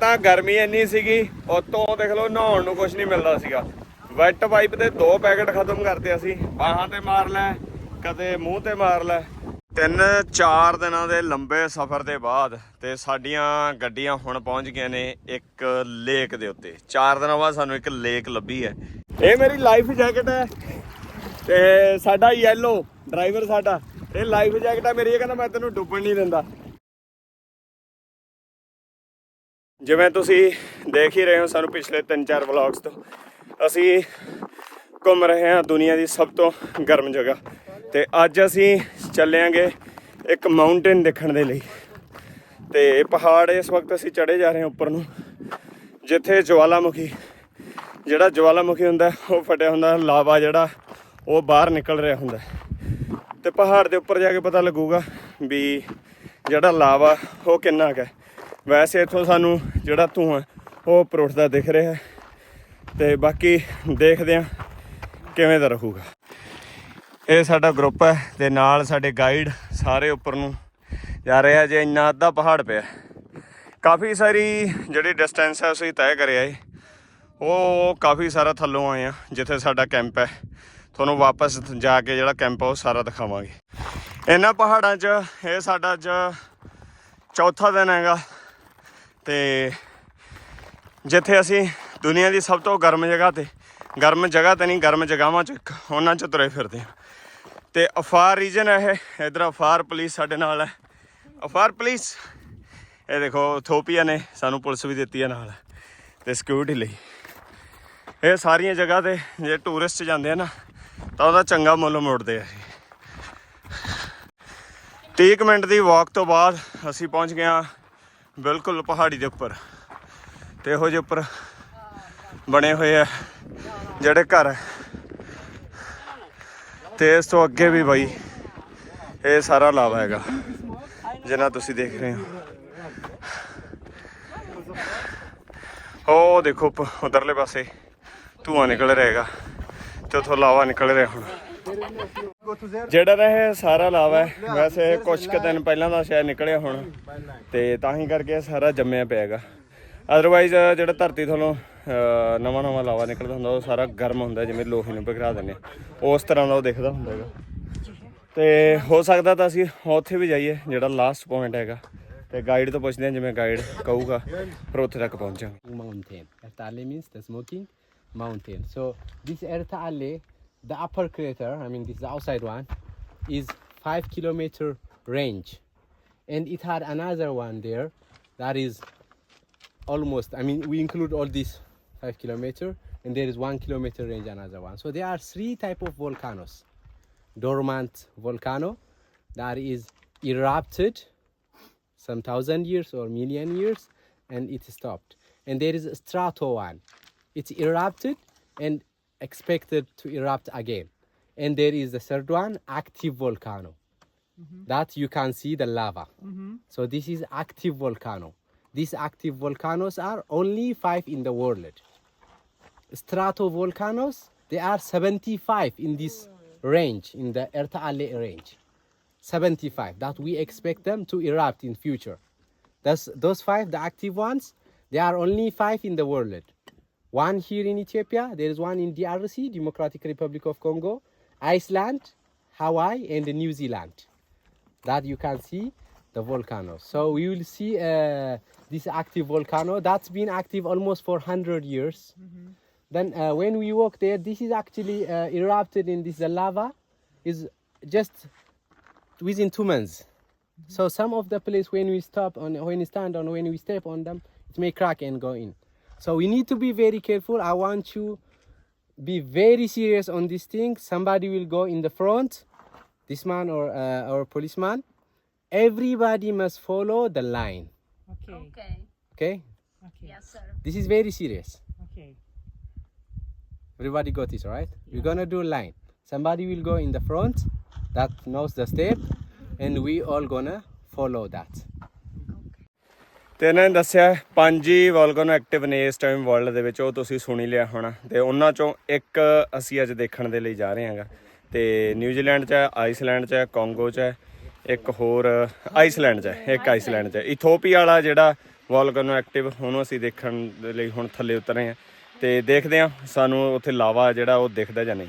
ਤਾਂ ਗਰਮੀ ਇੰਨੀ ਸੀਗੀ, ਉਤੋਂ ਦੇਖ ਲਓ ਨਹਾਉਣ ਨੂੰ ਕੁਝ ਨਹੀਂ ਮਿਲਦਾ ਸੀਗਾ। ਵੈਟ ਵਾਈਪ ਦੇ ਦੋ ਪੈਕਟ ਖਤਮ ਕਰਤੇ ਅਸੀਂ, ਬਾਹਾਂ ਤੇ ਮਾਰ ਲੈ, ਕਦੇ ਮੂੰਹ ਤੇ ਮਾਰ ਲੈ। ਤਿੰਨ ਚਾਰ ਦਿਨਾਂ ਦੇ ਲੰਬੇ ਸਫ਼ਰ ਦੇ ਬਾਅਦ ਤੇ ਸਾਡੀਆਂ ਗੱਡੀਆਂ ਹੁਣ ਪਹੁੰਚ ਗਈਆਂ ਨੇ ਇੱਕ ਲੇਕ ਦੇ ਉੱਤੇ। ਚਾਰ ਦਿਨਾਂ ਬਾਅਦ ਸਾਨੂੰ ਇੱਕ ਲੇਕ ਲੱਭੀ ਹੈ। ਇਹ ਮੇਰੀ ਲਾਈਫ ਜੈਕਟ ਹੈ ਤੇ ਸਾਡਾ ਯੈਲੋ ਡਰਾਈਵਰ ਸਾਡਾ। ਇਹ ਲਾਈਫ ਜੈਕਟ ਹੈ ਮੇਰੀ, ਇਹ ਕਹਿੰਦਾ ਮੈਂ ਤੈਨੂੰ ਡੁੱਬਣ ਨਹੀਂ ਦਿੰਦਾ। ਜਿਵੇਂ ਤੁਸੀਂ ਦੇਖ ਹੀ ਰਹੇ ਹੋ ਸਾਨੂੰ ਪਿਛਲੇ 3-4 ਵਲੌਗਸ ਤੋਂ, ਅਸੀਂ ਘੁੰਮ ਰਹੇ ਹਾਂ ਦੁਨੀਆ ਦੀ ਸਭ ਤੋਂ ਗਰਮ ਜਗ੍ਹਾ ਤੇ ਅੱਜ ਅਸੀਂ ਚੱਲਿਆਂਗੇ ਇੱਕ ਮਾਊਂਟੇਨ ਦੇਖਣ ਦੇ ਲਈ ਤੇ ਪਹਾੜ ਇਸ ਵਕਤ ਅਸੀਂ ਚੜੇ ਜਾ ਰਹੇ ਹਾਂ ਉੱਪਰ ਨੂੰ, ਜਿੱਥੇ ਜਵਾਲਾਮੁਖੀ, ਜਿਹੜਾ ਜਵਾਲਾਮੁਖੀ ਹੁੰਦਾ, ਉਹ ਫਟਿਆ ਹੁੰਦਾ, ਲਾਵਾ ਜਿਹੜਾ, ਉਹ ਬਾਹਰ ਨਿਕਲ ਰਿਹਾ ਹੁੰਦਾ। ਤੇ ਪਹਾੜ ਦੇ ਉੱਪਰ ਜਾ ਕੇ ਪਤਾ ਲੱਗੂਗਾ ਵੀ ਜਿਹੜਾ ਲਾਵਾ, ਉਹ ਕਿੰਨਾ ਕੁ ਹੈ। ਵੈਸੇ ਇੱਥੋਂ ਸਾਨੂੰ ਜਿਹੜਾ ਧੂਆਂ, ਉਹ ਉੱਪਰ ਉੱਠਦਾ ਦਿਖ ਰਿਹਾ ਹੈ। ਤੇ ਬਾਕੀ ਦੇਖਦੇ ਹਾਂ ਕਿਵੇਂ ਦਾ ਰਹੂਗਾ। ਇਹ ਸਾਡਾ ਗਰੁੱਪ ਹੈ ਤੇ ਨਾਲ ਸਾਡੇ ਗਾਈਡ ਸਾਰੇ ਉੱਪਰ ਨੂੰ ਜਾ ਰਹੇ ਆ। ਜੇ ਇੰਨਾ ਅੱਧਾ ਪਹਾੜ ਪਿਆ, ਕਾਫੀ ਸਾਰੀ ਜਿਹੜੀ ਡਿਸਟੈਂਸ ਹੈ ਅਸੀਂ ਤੈਅ ਕਰਿਆ ਏ। ਉਹ ਕਾਫੀ ਸਾਰਾ ਥੱਲੋਂ ਆਏ ਆ, ਜਿੱਥੇ ਸਾਡਾ ਕੈਂਪ ਹੈ। ਤੁਹਾਨੂੰ ਵਾਪਸ ਜਾ ਕੇ ਜਿਹੜਾ ਕੈਂਪ ਆ, ਉਹ ਸਾਰਾ ਦਿਖਾਵਾਂਗੇ। ਇਹਨਾਂ ਪਹਾੜਾਂ 'ਚ ਇਹ ਸਾਡਾ ਅੱਜ ਚੌਥਾ ਦਿਨ ਹੈਗਾ। ਤੇ ਜਿੱਥੇ ਅਸੀਂ ਦੁਨੀਆ ਦੀ ਸਭ ਤੋਂ ਗਰਮ ਜਗ੍ਹਾ ਤੇ, ਗਰਮ ਜਗ੍ਹਾ ਤੇ ਨਹੀਂ, ਗਰਮ ਜਗ੍ਹਾਵਾਂ 'ਚ ਉਹਨਾਂ 'ਚ ਤੁਰੇ ਫਿਰਦੇ ਹਾਂ। ਤੇ ਅਫਾਰ ਰੀਜਨ ਹੈ ਇਹ, ਇਧਰ ਅਫਾਰ ਪੁਲਿਸ ਸਾਡੇ ਨਾਲ ਹੈ। Afar police? ਇਹ ਦੇਖੋ ਥੋਪੀਆ ਨੇ ਸਾਨੂੰ ਪੁਲਿਸ ਵੀ ਦਿੱਤੀ ਹੈ ਨਾਲ, ਤੇ ਸਿਕਿਉਰਿਟੀ ਲਈ। ਇਹ ਸਾਰੀਆਂ ਜਗ੍ਹਾ ਤੇ ਜੇ ਟੂਰਿਸਟ ਜਾਂਦੇ ਆ ਨਾ, ਤਾਂ ਉਹਦਾ ਚੰਗਾ ਮੁੱਲ ਮੋੜਦੇ ਆ ਇਹ। 30 ਮਿੰਟ ਦੀ ਵਾਕ ਤੋਂ ਬਾਅਦ ਅਸੀਂ ਪਹੁੰਚ ਗਏ ਹਾਂ ਬਿਲਕੁਲ ਪਹਾੜੀ ਦੇ ਉੱਪਰ। ਤੇ ਇਹੋ ਜਿਹੇ ਉੱਪਰ ਬਣੇ ਹੋਏ ਆ ਜਿਹੜੇ ਘਰ ਤੇ ਇਸ ਤੋਂ ਅੱਗੇ ਵੀ ਬਾਈ ਇਹ ਸਾਰਾ ਲਾਵਾ ਹੈਗਾ, ਜਿੰਨਾ ਤੁਸੀਂ ਦੇਖ ਰਹੇ ਹੋ। ਉਹ ਦੇਖੋ ਪ- ਉਧਰਲੇ ਪਾਸੇ ਧੂਆਂ ਨਿਕਲ ਰਿਹਾ ਹੈਗਾ, ਤੇ ਉਥੋਂ ਲਾਵਾ ਨਿਕਲ ਰਿਹਾ ਹੁਣ। ਜਿਹੜਾ ਨਾ ਇਹ ਸਾਰਾ ਲਾਵਾ ਹੈ ਵੈਸੇ ਇਹ ਕੁਝ ਕੁ ਦਿਨ ਪਹਿਲਾਂ ਦਾ ਸ਼ਾਇਦ ਨਿਕਲਿਆ ਹੁਣ। ਤੇ ਤਾਂ ਹੀ ਕਰਕੇ ਇਹ ਸਾਰਾ ਜੰਮਿਆ ਪਿਆ ਹੈਗਾ ਅਦਰਵਾਈਜ਼ ਜਿਹੜਾ ਧਰਤੀ ਤੁਹਾਨੂੰ ਨਵਾਂ ਨਵਾਂ ਲਾਵਾ ਨਿਕਲਦਾ ਹੁੰਦਾ ਉਹ ਸਾਰਾ ਗਰਮ ਹੁੰਦਾ ਜਿਵੇਂ ਲੋਹੇ ਨੂੰ ਪਿਘਲਾ ਦਿੰਦੇ ਉਸ ਤਰ੍ਹਾਂ ਦਾ ਉਹ ਦਿਖਦਾ ਹੁੰਦਾ ਹੈਗਾ। ਤੇ ਹੋ ਸਕਦਾ ਤਾਂ ਅਸੀਂ ਉੱਥੇ ਵੀ ਜਾਈਏ ਜਿਹੜਾ ਲਾਸਟ ਪੁਆਇੰਟ ਹੈਗਾ। ਤੇ ਗਾਈਡ ਤੋਂ ਪੁੱਛਦੇ ਹਾਂ ਜਿਵੇਂ ਗਾਈਡ ਕਹੂਗਾ ਫਿਰ ਉੱਥੇ ਤੱਕ ਪਹੁੰਚਾਂਗੇ। Mountain. Ertaale means the smoking mountain. So this Ertaale, the upper crater, I mean this is the outside one, is five kilometer range, and it had another one there that is almost. I mean we include all these five kilometer, and there is one kilometer range another one. So there are three type of volcanoes. Dormant volcano that is erupted some thousand years or million years and it stopped. And there is a strato one. It's erupted and expected to erupt again. And there is the third one, active volcano. Mm-hmm. That you can see the lava. Mm-hmm. So this is active volcano. These active volcanoes are only five in the world. Stratovolcanoes, they are 75 in this oh. range, in the Ertaale range. 75 that we expect them to erupt in future. Thus, those five, the active ones, there are only five in the world. One here in Ethiopia, there is one in DRC, Democratic Republic of Congo, Iceland, Hawaii, and New Zealand. That you can see the volcanoes. So we will see uh, this active volcano that's been active almost for 100 years. Then uh, when we walk there, this is actually uh, erupted in this the lava is just within two months. So some of the place when we stop on when we stand on when we step on them, it may crack and go in. So we need to be very careful. I want you be very serious on this thing. Somebody will go in the front, this man or uh, or policeman. Everybody must follow the line. Okay. Okay. Okay, Okay. Yes, sir. this is very serious. Okay. Everybody got this, right? We're gonna do a line. Somebody will go in the front that knows the step, and we all gonna follow that. ਤੇ ਇਹਨਾਂ ਨੇ ਦੱਸਿਆ ਪੰਜ ਹੀ volcano active ਨੇ ਇਸ time world ਦੇ ਵਿੱਚ ਉਹ ਤੁਸੀਂ ਸੁਣੀ ਲਿਆ ਹੋਣਾ। ਤੇ ਉਹਨਾਂ ਚੋਂ ਇੱਕ ਅਸੀਂ ਅੱਜ ਦੇਖਣ ਦੇ ਲਈ ਜਾ ਰਹੇ ਹਾਂਗਾ। ਤੇ ਨਿਊਜ਼ੀਲੈਂਡ 'ਚ ਹੈ ਆਈਸਲੈਂਡ 'ਚ ਹੈ ਕੋਂਗੋ 'ਚ ਹੈ ਇੱਕ ਹੋਰ ਆਈਸਲੈਂਡ 'ਚ ਹੈ ਇੱਕ ਆਈਸਲੈਂਡ 'ਚ ਹੈ। ਇਥੋਪੀਆ ਵਾਲਾ ਜਿਹੜਾ ਵੋਲਕੈਨੋ ਐਕਟਿਵ ਉਹਨੂੰ ਅਸੀਂ ਦੇਖਣ ਦੇ ਲਈ ਹੁਣ ਥੱਲੇ ਉਤਰੇ ਆ ਤੇ ਦੇਖਦੇ ਆ ਸਾਨੂੰ ਉੱਥੇ ਲਾਵਾ ਜਿਹੜਾ ਉਹ ਦਿਖਦਾ ਜਾਂ ਨਹੀਂ।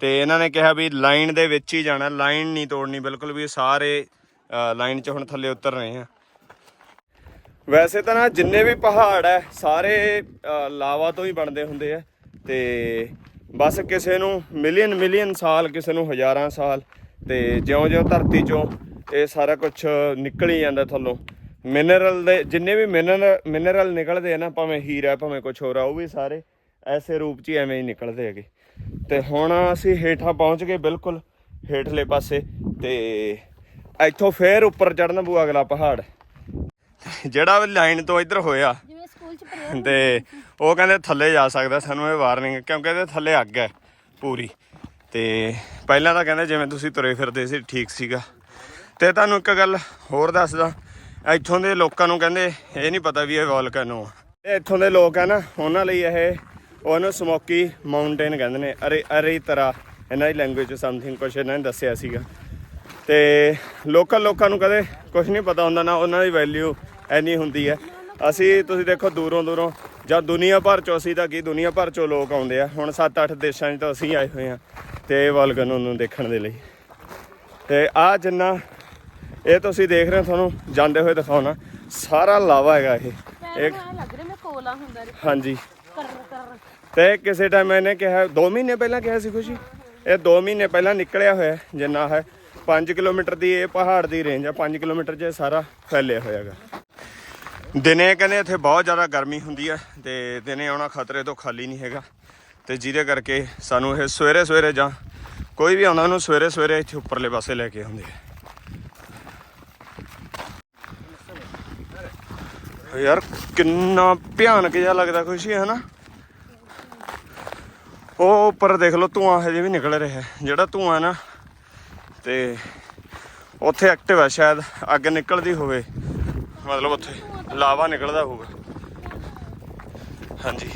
ਤੇ ਇਹਨਾਂ ਨੇ ਕਿਹਾ ਵੀ ਲਾਈਨ ਦੇ ਵਿੱਚ ਹੀ ਜਾਣਾ। ਲਾਈਨ ਨਹੀਂ ਤੋੜਨੀ ਬਿਲਕੁਲ ਵੀ ਸਾਰੇ ਲਾਈਨ 'ਚ ਹੁਣ ਥੱਲੇ ਉਤਰ ਰਹੇ ਆ ਵੈਸੇ ਤਾਂ ਨਾ ਜਿੰਨੇ ਵੀ ਪਹਾੜ ਐ ਸਾਰੇ ਲਾਵਾ ਤੋਂ ਹੀ ਬਣਦੇ ਹੁੰਦੇ ਆ ਤੇ ਬਸ ਕਿਸੇ ਨੂੰ ਮਿਲੀਅਨ ਮਿਲੀਅਨ ਸਾਲ, ਕਿਸੇ ਨੂੰ ਹਜ਼ਾਰਾਂ ਸਾਲ ਤੇ ਜਿਉਂ-ਜਿਉਂ ਧਰਤੀ ਚੋਂ ਇਹ ਸਾਰਾ ਕੁਝ ਨਿਕਲ ਹੀ ਜਾਂਦਾ ਥੱਲੋਂ। ਮਿਨਰਲ ਦੇ, ਜਿੰਨੇ ਵੀ ਮਿਨਰਲ ਮਿਨਰਲ ਨਿਕਲਦੇ ਆ ਨਾ, ਭਾਵੇਂ ਹੀਰਾ, ਭਾਵੇਂ ਕੁਝ ਹੋਰ ਆ, ਉਹ ਵੀ ਸਾਰੇ ਐਸੇ ਰੂਪ 'ਚ ਹੀ ਐਵੇਂ ਹੀ ਨਿਕਲਦੇ ਹੈਗੇ। ਤੇ ਹੁਣ ਅਸੀਂ ਹੇਠਾਂ ਪਹੁੰਚ ਗਏ ਬਿਲਕੁਲ ਹੇਠਲੇ ਪਾਸੇ ਤੇ ਇੱਥੋਂ ਫੇਰ ਉੱਪਰ ਚੜਨ ਪਊ ਅਗਲਾ ਪਹਾੜ। ਜਿਹੜਾ ਲਾਈਨ ਤੋਂ ਇੱਧਰ ਹੋਇਆ ਜਿਵੇਂ ਸਕੂਲ ਚ ਪ੍ਰੇਅਰ ਤੇ ਉਹ ਕਹਿੰਦੇ ਥੱਲੇ ਜਾ ਸਕਦਾ ਸਾਨੂੰ ਇਹ ਵਾਰਨਿੰਗ ਕਿਉਂਕਿ ਇਹਦੇ ਥੱਲੇ ਅੱਗ ਹੈ ਪੂਰੀ। ਤੇ ਪਹਿਲਾਂ ਤਾਂ ਕਹਿੰਦੇ ਜਿਵੇਂ ਤੁਸੀਂ ਤੁਰੇ ਫਿਰਦੇ ਸੀ ਠੀਕ ਸੀਗਾ। ਤੇ ਤੁਹਾਨੂੰ ਇੱਕ ਗੱਲ ਹੋਰ ਦੱਸਦਾ ਇੱਥੋਂ ਦੇ ਲੋਕਾਂ ਨੂੰ ਕਹਿੰਦੇ ਇਹ ਨਹੀਂ ਪਤਾ ਵੀ ਇਹ ਵੋਲਕੈਨੋ ਆ। ਇੱਥੋਂ ਦੇ ਲੋਕ ਆ ਨਾ ਉਹਨਾਂ ਲਈ ਇਹ ਉਹਨੂੰ ਸਮੋਕੀ ਮਾਊਂਟੇਨ ਕਹਿੰਦੇ ਨੇ ਅਰੇ ਅਰੇ ਤਰ੍ਹਾਂ ਇਹਨਾਂ ਦੀ ਲੈਂਗੁਏਜ ਸਮਥਿੰਗ ਕੁਛ ਇਹਨਾਂ ਨੇ ਦੱਸਿਆ ਸੀਗਾ। ਤੇ ਲੋਕਲ ਲੋਕਾਂ ਨੂੰ ਕਦੇ ਕੁਝ ਨਹੀਂ ਪਤਾ ਹੁੰਦਾ ਨਾ ਉਹਨਾਂ ਦੀ ਵੈਲਿਊ ਐਨੀ ਹੁੰਦੀ ਹੈ। ਅਸੀਂ ਤੁਸੀਂ ਦੇਖੋ ਦੂਰੋਂ ਦੂਰੋਂ ਜਾਂ ਦੁਨੀਆ ਭਰ ਚੋਂ ਅਸੀਂ ਤਾਂ ਕੀ ਦੁਨੀਆ ਭਰ ਚੋਂ ਲੋਕ ਆਉਂਦੇ ਆ। ਹੁਣ 7-8 ਦੇਸ਼ਾਂ 'ਚ ਤਾਂ ਅਸੀਂ ਆਏ ਹੋਏ ਆ ਤੇ ਵਲਗਨ ਨੂੰ ਦੇਖਣ ਦੇ ਲਈ। ਤੇ ਆ ਜਿੰਨਾ ਇਹ ਤੁਸੀਂ ਦੇਖ ਰਹੇ ਹੋ ਤੁਹਾਨੂੰ ਜਾਂਦੇ ਹੋਏ ਦਿਖਾਉਣਾ। ਸਾਰਾ ਲਾਵਾ ਹੈਗਾ ਇਹ। ਪੈਰ ਨਾਲ ਲੱਗ ਰਿਹਾ ਮੈਂ ਕੋਲਾ ਹੁੰਦਾ ਰਿਹਾ। ਹਾਂਜੀ। ਤੇ ਕਿਸੇ ਟਾਈਮ ਮੈਨੇ ਕਿਹਾ 2 ਮਹੀਨੇ ਪਹਿਲਾਂ ਕਿਹਾ ਸੀ ਖੁਸ਼ੀ? ਇਹ 2 ਮਹੀਨੇ ਪਹਿਲਾਂ ਨਿਕਲਿਆ ਹੋਇਆ ਜਿੰਨਾ ਹੈ। 5 ਕਿਲੋਮੀਟਰ ਦੀ ਇਹ ਪਹਾੜ ਦੀ ਰੇਂਜ ਆ। 5 ਕਿਲੋਮੀਟਰ 'ਚ ਸਾਰਾ ਫੈਲਿਆ ਹੋਇਆ ਹੈਗਾ। ਦਿਨੇ ਕਹਿੰਦੇ ਇੱਥੇ ਬਹੁਤ ਜ਼ਿਆਦਾ ਗਰਮੀ ਹੁੰਦੀ ਹੈ ਤੇ ਦਿਨੇ ਆਉਣਾ ਖਤਰੇ ਤੋਂ ਖਾਲੀ ਨਹੀਂ ਹੈਗਾ ਤੇ ਜਿਹਦੇ ਕਰਕੇ ਸਾਨੂੰ ਇਹ ਸਵੇਰੇ ਸਵੇਰੇ ਜਾਂ ਕੋਈ ਵੀ ਆਉਂਦਾ ਉਹਨੂੰ ਸਵੇਰੇ ਸਵੇਰੇ ਇੱਥੇ ਉੱਪਰਲੇ ਪਾਸੇ ਲੈ ਕੇ ਆਉਂਦੇ ਆ। ਯਾਰ ਕਿੰਨਾ ਭਿਆਨਕ ਜਿਹਾ ਲੱਗਦਾ ਖੁਸ਼ੀ ਹੈ ਨਾ ਉਹ ਉੱਪਰ ਦੇਖ ਲਓ ਧੂਆਂ ਹਜੇ ਵੀ ਨਿਕਲ ਰਿਹਾ ਜਿਹੜਾ ਧੂਆਂ ਨਾ, ਤੇ ਉੱਥੇ ਐਕਟਿਵ ਹੈ ਸ਼ਾਇਦ, ਅੱਗ ਨਿਕਲਦੀ ਹੋਵੇ। ਮਤਲਬ ਉੱਥੇ ਲਾਵਾ ਨਿਕਲਦਾ ਹੋਊਗਾ। ਹਾਂਜੀ।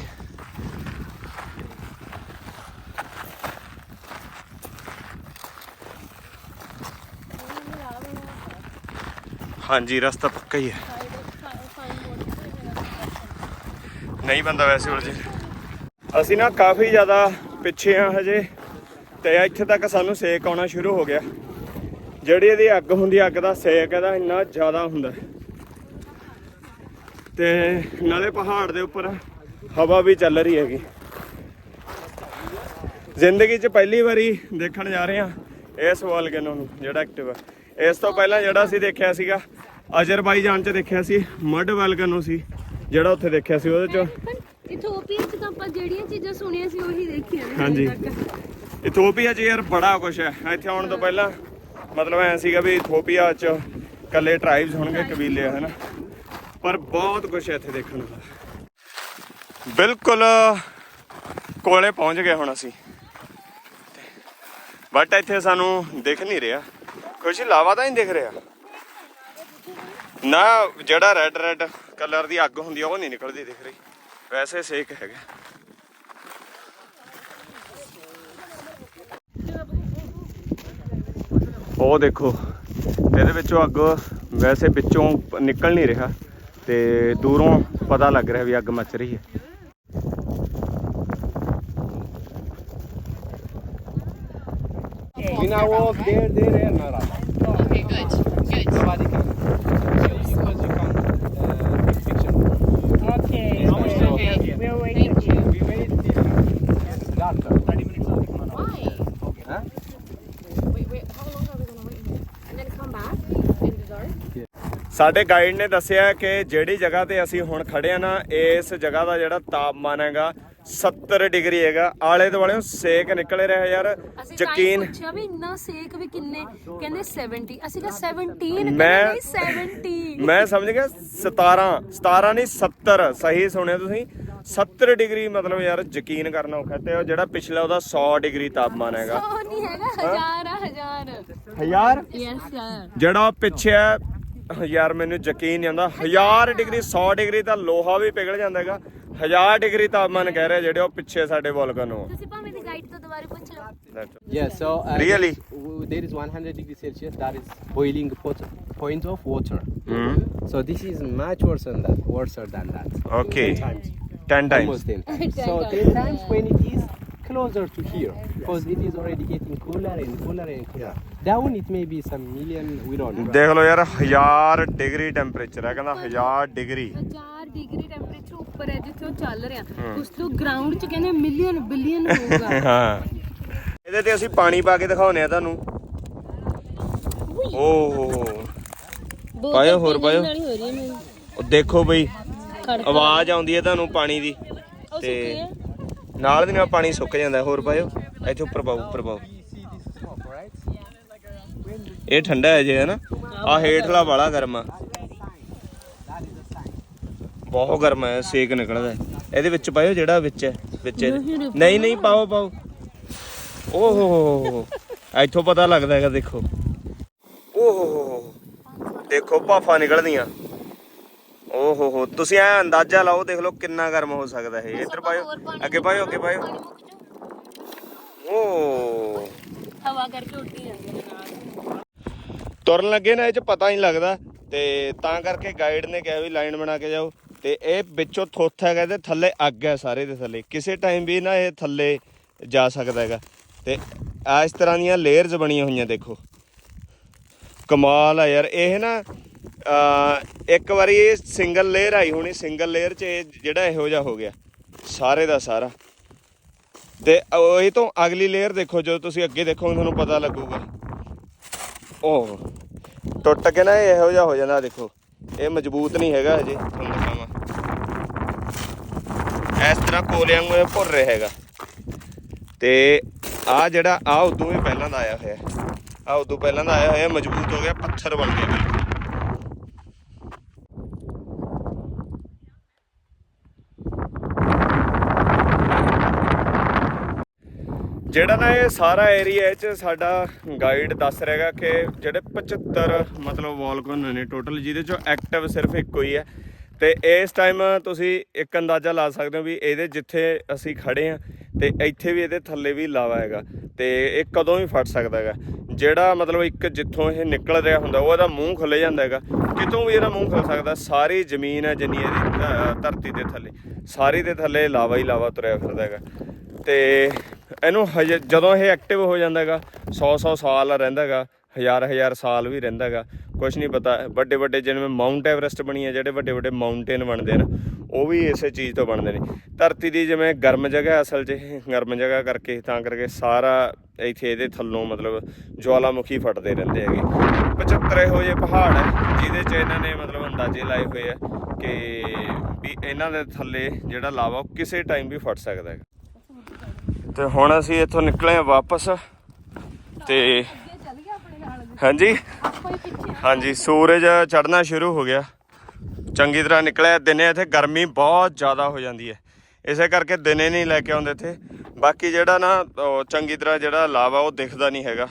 ਹਾਂਜੀ, ਰਸਤਾ ਪੱਕਾ ਹੀ ਹੈ। ਨਹੀਂ ਬੰਦਾ ਵੈਸੇ ਉਲਝੇ ਅਸੀਂ ਨਾ ਕਾਫੀ ਜ਼ਿਆਦਾ ਪਿੱਛੇ ਆ ਹਜੇ, ਤੇ ਇੱਥੇ ਤੱਕ ਸਾਨੂੰ ਸੇਕ ਆਉਣਾ ਸ਼ੁਰੂ ਹੋ ਗਿਆ। ਜਿਹੜੀ ਇਹਦੀ ਅੱਗ ਹੁੰਦੀ, ਅੱਗ ਦਾ ਸੇਕ ਇਹਦਾ ਇੰਨਾ ਜ਼ਿਆਦਾ ਹੁੰਦਾ। ਤੇ ਨਾਲੇ ਪਹਾੜ ਦੇ ਉੱਪਰ ਹਵਾ ਵੀ ਚੱਲ ਰਹੀ ਹੈਗੀ। ਜ਼ਿੰਦਗੀ 'ਚ ਪਹਿਲੀ ਵਾਰੀ ਦੇਖਣ ਜਾ ਰਹੇ ਆ ਇਸ ਵੋਲਕੈਨੋ ਨੂੰ ਜਿਹੜਾ ਐਕਟਿਵ ਹੈ ਇਸ ਤੋਂ ਪਹਿਲਾਂ ਜਿਹੜਾ ਅਸੀਂ ਦੇਖਿਆ ਸੀਗਾ ਅਜ਼ਰਬਾਈਜਾਨ 'ਚ ਦੇਖਿਆ ਸੀ ਮਡ ਵੋਲਕੈਨੋ ਸੀ ਜਿਹੜਾ ਉੱਥੇ ਦੇਖਿਆ ਸੀ ਉਹਦੇ 'ਚ। ਇਥੋਪੀਆ ਚ ਤਾਂ ਆਪਾਂ ਜਿਹੜੀਆਂ ਚੀਜ਼ਾਂ ਸੁਣੀਆਂ ਸੀ ਉਹੀ ਦੇਖੀਆਂ ਨੇ। ਹਾਂਜੀ। ਇਥੋਪੀਆ 'ਚ ਯਾਰ ਬੜਾ ਕੁਝ ਹੈ। ਇੱਥੇ ਆਉਣ ਤੋਂ ਪਹਿਲਾਂ ਮਤਲਬ ਐ ਸੀਗਾ ਵੀ ਇਥੋਪੀਆ 'ਚ ਕੱਲੇ ਟ੍ਰਾਈਬਸ ਹੋਣਗੇ ਕਬੀਲੇ ਹਨਾ ਪਰ ਬਹੁਤ ਕੁਝ ਇੱਥੇ ਦੇਖਣ ਨੂੰ ਬਿਲਕੁਲ ਕੋਲੇ ਪਹੁੰਚ ਗਏ ਹੁਣ ਅਸੀਂ। ਬਟ ਇੱਥੇ ਸਾਨੂੰ ਦਿਖ ਨਹੀਂ ਰਿਹਾ। ਕੁਝ ਲਾਵਾ ਤਾਂ ਨਹੀਂ ਦਿਖ ਰਿਹਾ? ਨਾ, ਜਿਹੜਾ ਰੈੱਡ ਰੈੱਡ ਕਲਰ ਦੀ ਅੱਗ ਹੁੰਦੀ ਆ, ਉਹ ਨਹੀਂ ਨਿਕਲਦੀ ਦਿਖ ਰਹੀ। ਵੈਸੇ ਸੇਕ ਹੈਗਾ। ਉਹ ਦੇਖੋ, ਇਹਦੇ ਵਿੱਚੋਂ ਅੱਗ ਵੈਸੇ ਵਿੱਚੋਂ ਨਿਕਲ ਨਹੀਂ ਰਿਹਾ। ਤੇ ਦੂਰੋਂ ਪਤਾ ਲੱਗ ਰਿਹਾ ਵੀ ਅੱਗ ਮੱਚ ਰਹੀ ਹੈ We now walk there, there, and Nara. Okay, good. Good. ਸਾਡੇ ਗਾਈਡ ਨੇ ਦੱਸਿਆ ਕਿ ਜਿਹੜੀ ਜਗ੍ਹਾ ਤੇ ਅਸੀਂ ਹੁਣ ਖੜੇ ਆ ਨਾ ਇਸ ਜਗ੍ਹਾ ਦਾ ਜਿਹੜਾ ਤਾਪਮਾਨ ਹੈਗਾ 70 ਡਿਗਰੀ ਹੈਗਾ। ਆਲੇ ਦੁਆਲੇ ਸੇਕ ਨਿਕਲ ਰਿਹਾ ਯਾਰ ਯਕੀਨ ਪੁੱਛਿਆ ਵੀ ਇੰਨਾ ਸੇਕ ਵੀ ਕਿੰਨੇ ਕਹਿੰਦੇ 70 ਅਸੀਂ ਕਿਹਾ 17 ਮੈਂ- ਕਹਿੰਦੇ 70 ਮੈਂ ਸਮਝ ਗਿਆ 17 17 ਨਹੀਂ 70 ਸਹੀ ਸੁਣਿਆ ਤੁਸੀਂ। 70 ਡਿਗਰੀ ਮਤਲਬ ਯਾਰ ਯਕੀਨ ਕਰਨਾ ਔਖਾ ਤੇ ਉਹ ਜਿਹੜਾ ਪਿਛਲਾ ਉਹਦਾ 100 ਡਿਗਰੀ ਤਾਪਮਾਨ ਹੈਗਾ। ਉਹ ਨਹੀਂ ਹੈਗਾ ਹਜ਼ਾਰ ਆ ਹਜ਼ਾਰ। ਹਜ਼ਾਰ? ਯੈਸ ਯਾਰ ਜਿਹੜਾ ਪਿੱਛੇ ਹੈ ਯਾਰ ਮੈਨੂੰ ਯਕੀਨ ਨਹੀਂ ਆਉਂਦਾ 1000 ਡਿਗਰੀ 100 ਡਿਗਰੀ ਤਾਂ ਲੋਹਾ ਵੀ ਪਿਘਲ ਜਾਂਦਾ ਹੈਗਾ 1000 ਡਿਗਰੀ ਤਾਪਮਾਨ ਕਹਿ ਰਹੇ ਜਿਹੜੇ ਉਹ ਪਿੱਛੇ ਸਾਡੇ ਵੋਲਕਨ ਹੋ ਤੁਸੀਂ ਭਾਵੇਂ ਦੀ ਗਾਈਡ ਤੋਂ ਦੁਬਾਰਾ ਪੁੱਛ ਲਓ Yeah, so uh, Really? w- there is 100 degrees Celsius. That is boiling pot point of water. ਹੂੰ So this is much worse than that. Worse than that. Okay Ten times. 10 times Almost ten times. so ten times when it is closer to here, because it is already getting cooler and cooler and cooler. Down it may be some million. We don't know. ਦੇਖ ਲਓ ਯਾਰ 1000 degree temperature ਹੈ ਕਹਿੰਦਾ 1000 degree 1000 degree temperature ਉੱਪਰ ਹੈ ਜਿੱਥੇ ਉਹ ਚੱਲ ਰਿਹਾ ਉਸ ਤੋਂ ਗਰਾਊਂਡ 'ਚ ਕਹਿੰਦੇ ਮਿਲੀਅਨ ਬਿਲੀਅਨ ਹੋਊਗਾ ਹਾਂ ਇਹਦੇ ਤੇ ਅਸੀਂ ਪਾਣੀ ਪਾ ਕੇ ਦਿਖਾਉਨੇ ਆ ਤੁਹਾਨੂੰ ਓਹ ਪਾਇਓ ਹੋਰ ਪਾਇਓ ਉਹ ਦੇਖੋ ਬਈ ਆਵਾਜ਼ ਆਉਂਦੀ ਹੈ ਤੁਹਾਨੂੰ ਪਾਣੀ ਦੀ ਤੇ ਨਾਲ ਦੀ ਨਾਲ ਪਾਣੀ ਸੁੱਕ ਜਾਂਦਾ ਹੋਰ ਪਾਇਓ। ਇੱਥੇ ਉੱਪਰ ਪਾਓ ਉੱਪਰ ਪਾਓ। ਇਹ ਠੰਡਾ ਹੈ ਜੇ ਹਨਾ? ਆ ਹੇਠਲਾ ਵਾਲਾ ਗਰਮ ਆ। ਬਹੁਤ ਗਰਮ ਹੈ ਸੇਕ ਨਿਕਲਦਾ। ਹੈ। ਇਹਦੇ ਵਿੱਚ ਪਾਇਓ ਜਿਹੜਾ ਵਿੱਚ ਹੈ ਵਿੱਚ ਇਹਦੇ। ਨਹੀਂ ਨਹੀਂ ਪਾਓ। ਪਾਓ ਓਹੋ ਇੱਥੋਂ ਪਤਾ ਲੱਗਦਾ ਹੈਗਾ ਦੇਖੋ। ਓਹੋ ਦੇਖੋ ਭਾਫਾਂ ਨਿਕਲਦੀਆਂ। ਓਹੋ ਹੋ ਤੁਸੀਂ ਐ ਅੰਦਾਜ਼ਾ ਲਾਓ ਦੇਖ ਲਓ ਕਿੰਨਾ ਗਰਮ ਹੋ ਸਕਦਾ ਇਹ। ਇੱਧਰ ਪਾਇਓ ਅੱਗੇ ਪਾਇਓ ਅੱਗੇ ਪਾਇਓ। ਓ। ਹਵਾ ਕਰਕੇ ਉੱਡੀ ਜਾਂਦੇ ਨਾਲ। ਤੁਰਨ ਲੱਗੇ ਨਾ ਇਹ ਚ ਪਤਾ ਨਹੀਂ ਲੱਗਦਾ ਤੇ ਤਾਂ ਕਰਕੇ ਗਾਈਡ ਨੇ ਕਿਹਾ ਵੀ ਲਾਈਨ ਬਣਾ ਕੇ ਜਾਓ। ਤੇ ਇਹ ਵਿੱਚੋਂ ਥੋਥ ਹੈਗਾ ਇਹਦੇ ਥੱਲੇ ਅੱਗ ਹੈ ਸਾਰੇ ਦੇ ਥੱਲੇ। ਕਿਸੇ ਟਾਈਮ ਵੀ ਨਾ ਇਹ ਥੱਲੇ ਜਾ ਸਕਦਾ ਹੈਗਾ। ਤੇ ਆ ਇਸ ਤਰ੍ਹਾਂ ਦੀਆਂ ਲੇਅਰਸ ਬਣੀਆਂ ਹੋਈਆਂ ਦੇਖੋ। ਕਮਾਲ ਆ ਯਾਰ ਇਹ ਨਾ ਇੱਕ ਵਾਰੀ ਇਹ ਸਿੰਗਲ ਲੇਅਰ ਆਈ ਹੋਣੀ ਸਿੰਗਲ ਲੇਅਰ 'ਚ ਇਹ ਜਿਹੜਾ ਇਹੋ ਜਿਹਾ ਹੋ ਗਿਆ, ਸਾਰੇ ਦਾ ਸਾਰਾ। ਤੇ ਇਹ ਤੋਂ ਅਗਲੀ ਲੇਅਰ ਦੇਖੋ, ਜਦੋਂ ਤੁਸੀਂ ਅੱਗੇ ਦੇਖੋਗੇ ਤੁਹਾਨੂੰ ਪਤਾ ਲੱਗੂਗਾ। ਉਹ ਟੁੱਟ ਕੇ ਨਾ ਇਹੋ ਜਿਹਾ ਹੋ ਜਾਂਦਾ ਦੇਖੋ। ਇਹ ਮਜ਼ਬੂਤ ਨਹੀਂ ਹੈਗਾ ਹਜੇ ਤੁਹਾਨੂੰ ਦਿਖਾਵਾਂ। ਇਸ ਤਰ੍ਹਾਂ ਕੋਲਿਆਂ ਨੂੰ ਇਹ ਭੁਰ ਰਿਹਾ ਹੈਗਾ। ਤੇ ਆ ਜਿਹੜਾ ਆ ਉਦੋਂ ਵੀ ਪਹਿਲਾਂ ਦਾ ਆਇਆ ਹੋਇਆ। ਆ ਉਦੋਂ ਪਹਿਲਾਂ ਦਾ ਆਇਆ ਹੋਇਆ, ਮਜ਼ਬੂਤ ਹੋ ਗਿਆ, ਪੱਥਰ ਬਣ ਗਿਆ ਬਿਲਕੁਲ ਜਿਹੜਾ ਨਾ ਇਹ ਸਾਰਾ ਏਰੀਆ ਚ ਸਾਡਾ ਗਾਈਡ ਦੱਸ ਰਿਹਾਗਾ ਕਿ ਜਿਹੜੇ 75 ਮਤਲਬ ਵੋਲਕਨ ਨੇ ਟੋਟਲ ਜਿਹਦੇ ਚੋਂ ਐਕਟਿਵ ਸਿਰਫ ਇੱਕੋ ਹੀ ਹੈ। ਤੇ ਇਸ ਟਾਈਮ ਤੁਸੀਂ ਇੱਕ ਅੰਦਾਜ਼ਾ ਲਾ ਸਕਦੇ ਹੋ ਵੀ ਇਹਦੇ ਜਿੱਥੇ ਅਸੀਂ ਖੜੇ ਆ ਤੇ ਇੱਥੇ ਵੀ ਇਹਦੇ ਥੱਲੇ ਵੀ ਲਾਵਾ ਹੈਗਾ ਤੇ ਇਹ ਕਦੋਂ ਵੀ ਫਟ ਸਕਦਾ ਹੈਗਾ। ਜਿਹੜਾ ਮਤਲਬ ਇੱਕ ਜਿੱਥੋਂ ਇਹ ਨਿਕਲ ਰਿਹਾ ਹੁੰਦਾ, ਉਹ ਇਹਦਾ ਮੂੰਹ ਖੁੱਲ ਜਾਂਦਾ ਹੈਗਾ। ਕਿਤੋਂ ਵੀ ਇਹਦਾ ਮੂੰਹ ਖੁੱਲ ਸਕਦਾ, ਸਾਰੀ ਜ਼ਮੀਨ ਹੈ ਜਿੰਨੀ ਇਹਦੀ ਧ- ਧਰਤੀ ਦੇ ਥੱਲੇ। ਸਾਰੀ ਦੇ ਥੱਲੇ ਲਾਵਾ ਹੀ ਲਾਵਾ ਤੁਰਿਆ ਫਿਰਦਾ ਹੈਗਾ। ਤੇ ਇਹਨੂੰ ਹਜੇ ਜਦੋਂ ਇਹ ਐਕਟਿਵ ਹੋ ਜਾਂਦਾ ਹੈਗਾ 100 100 ਸਾਲ ਰਹਿੰਦਾ ਹੈਗਾ ਹਜ਼ਾਰ ਹਜ਼ਾਰ ਸਾਲ ਵੀ ਰਹਿੰਦਾ ਹੈਗਾ ਕੁਝ ਨਹੀਂ ਪਤਾ। ਵੱਡੇ ਵੱਡੇ ਜਿਵੇਂ ਮਾਊਂਟ ਐਵਰੈਸਟ ਬਣੀ ਹੈ ਜਿਹੜੇ ਵੱਡੇ ਵੱਡੇ ਮਾਊਂਟੇਨ ਬਣਦੇ ਨੇ, ਉਹ ਵੀ ਇਸੇ ਚੀਜ਼ ਤੋਂ ਬਣਦੇ ਨੇ। ਧਰਤੀ ਦੀ ਜਿਵੇਂ ਗਰਮ ਜਗ੍ਹਾ ਅਸਲ 'ਚ, ਗਰਮ ਜਗ੍ਹਾ ਕਰਕੇ, ਤਾਂ ਕਰਕੇ ਸਾਰਾ ਇੱਥੇ ਇਹਦੇ ਥੱਲੋਂ ਮਤਲਬ ਜਵਾਲਾਮੁਖੀ ਫਟਦੇ ਰਹਿੰਦੇ ਹੈਗੇ। 75 ਇਹੋ ਜਿਹੇ ਪਹਾੜ ਹੈ, ਜਿਹਦੇ 'ਚ ਇਹਨਾਂ ਨੇ ਮਤਲਬ ਅੰਦਾਜ਼ੇ ਲਾਏ ਹੋਏ ਆ ਕਿ ਵੀ ਇਹਨਾਂ ਦੇ ਥੱਲੇ ਜਿਹੜਾ ਲਾਵਾ ਉਹ ਕਿਸੇ ਟਾਈਮ ਵੀ ਫਟ ਸਕਦਾ ਹੈਗਾ। ਤੇ ਹੁਣ ਅਸੀਂ ਇੱਥੋਂ ਨਿਕਲੇ ਆ ਵਾਪਸ ਤੇ ਹਾਂਜੀ। ਹਾਂਜੀ, ਸੂਰਜ ਚੜ੍ਹਨਾ ਸ਼ੁਰੂ ਹੋ ਗਿਆ। ਚੰਗੀ ਤਰ੍ਹਾਂ ਨਿਕਲਿਆ ਦਿਨੇ, ਇੱਥੇ ਗਰਮੀ ਬਹੁਤ ਜ਼ਿਆਦਾ ਹੋ ਜਾਂਦੀ ਹੈ। ਇਸੇ ਕਰਕੇ ਦਿਨੇ ਨਹੀਂ ਲੈ ਕੇ ਆਉਂਦੇ ਇੱਥੇ। ਬਾਕੀ ਜਿਹੜਾ ਨਾ ਚੰਗੀ ਤਰ੍ਹਾਂ ਜਿਹੜਾ ਲਾਵਾ, ਉਹ ਦਿਖਦਾ ਨਹੀਂ ਹੈਗਾ।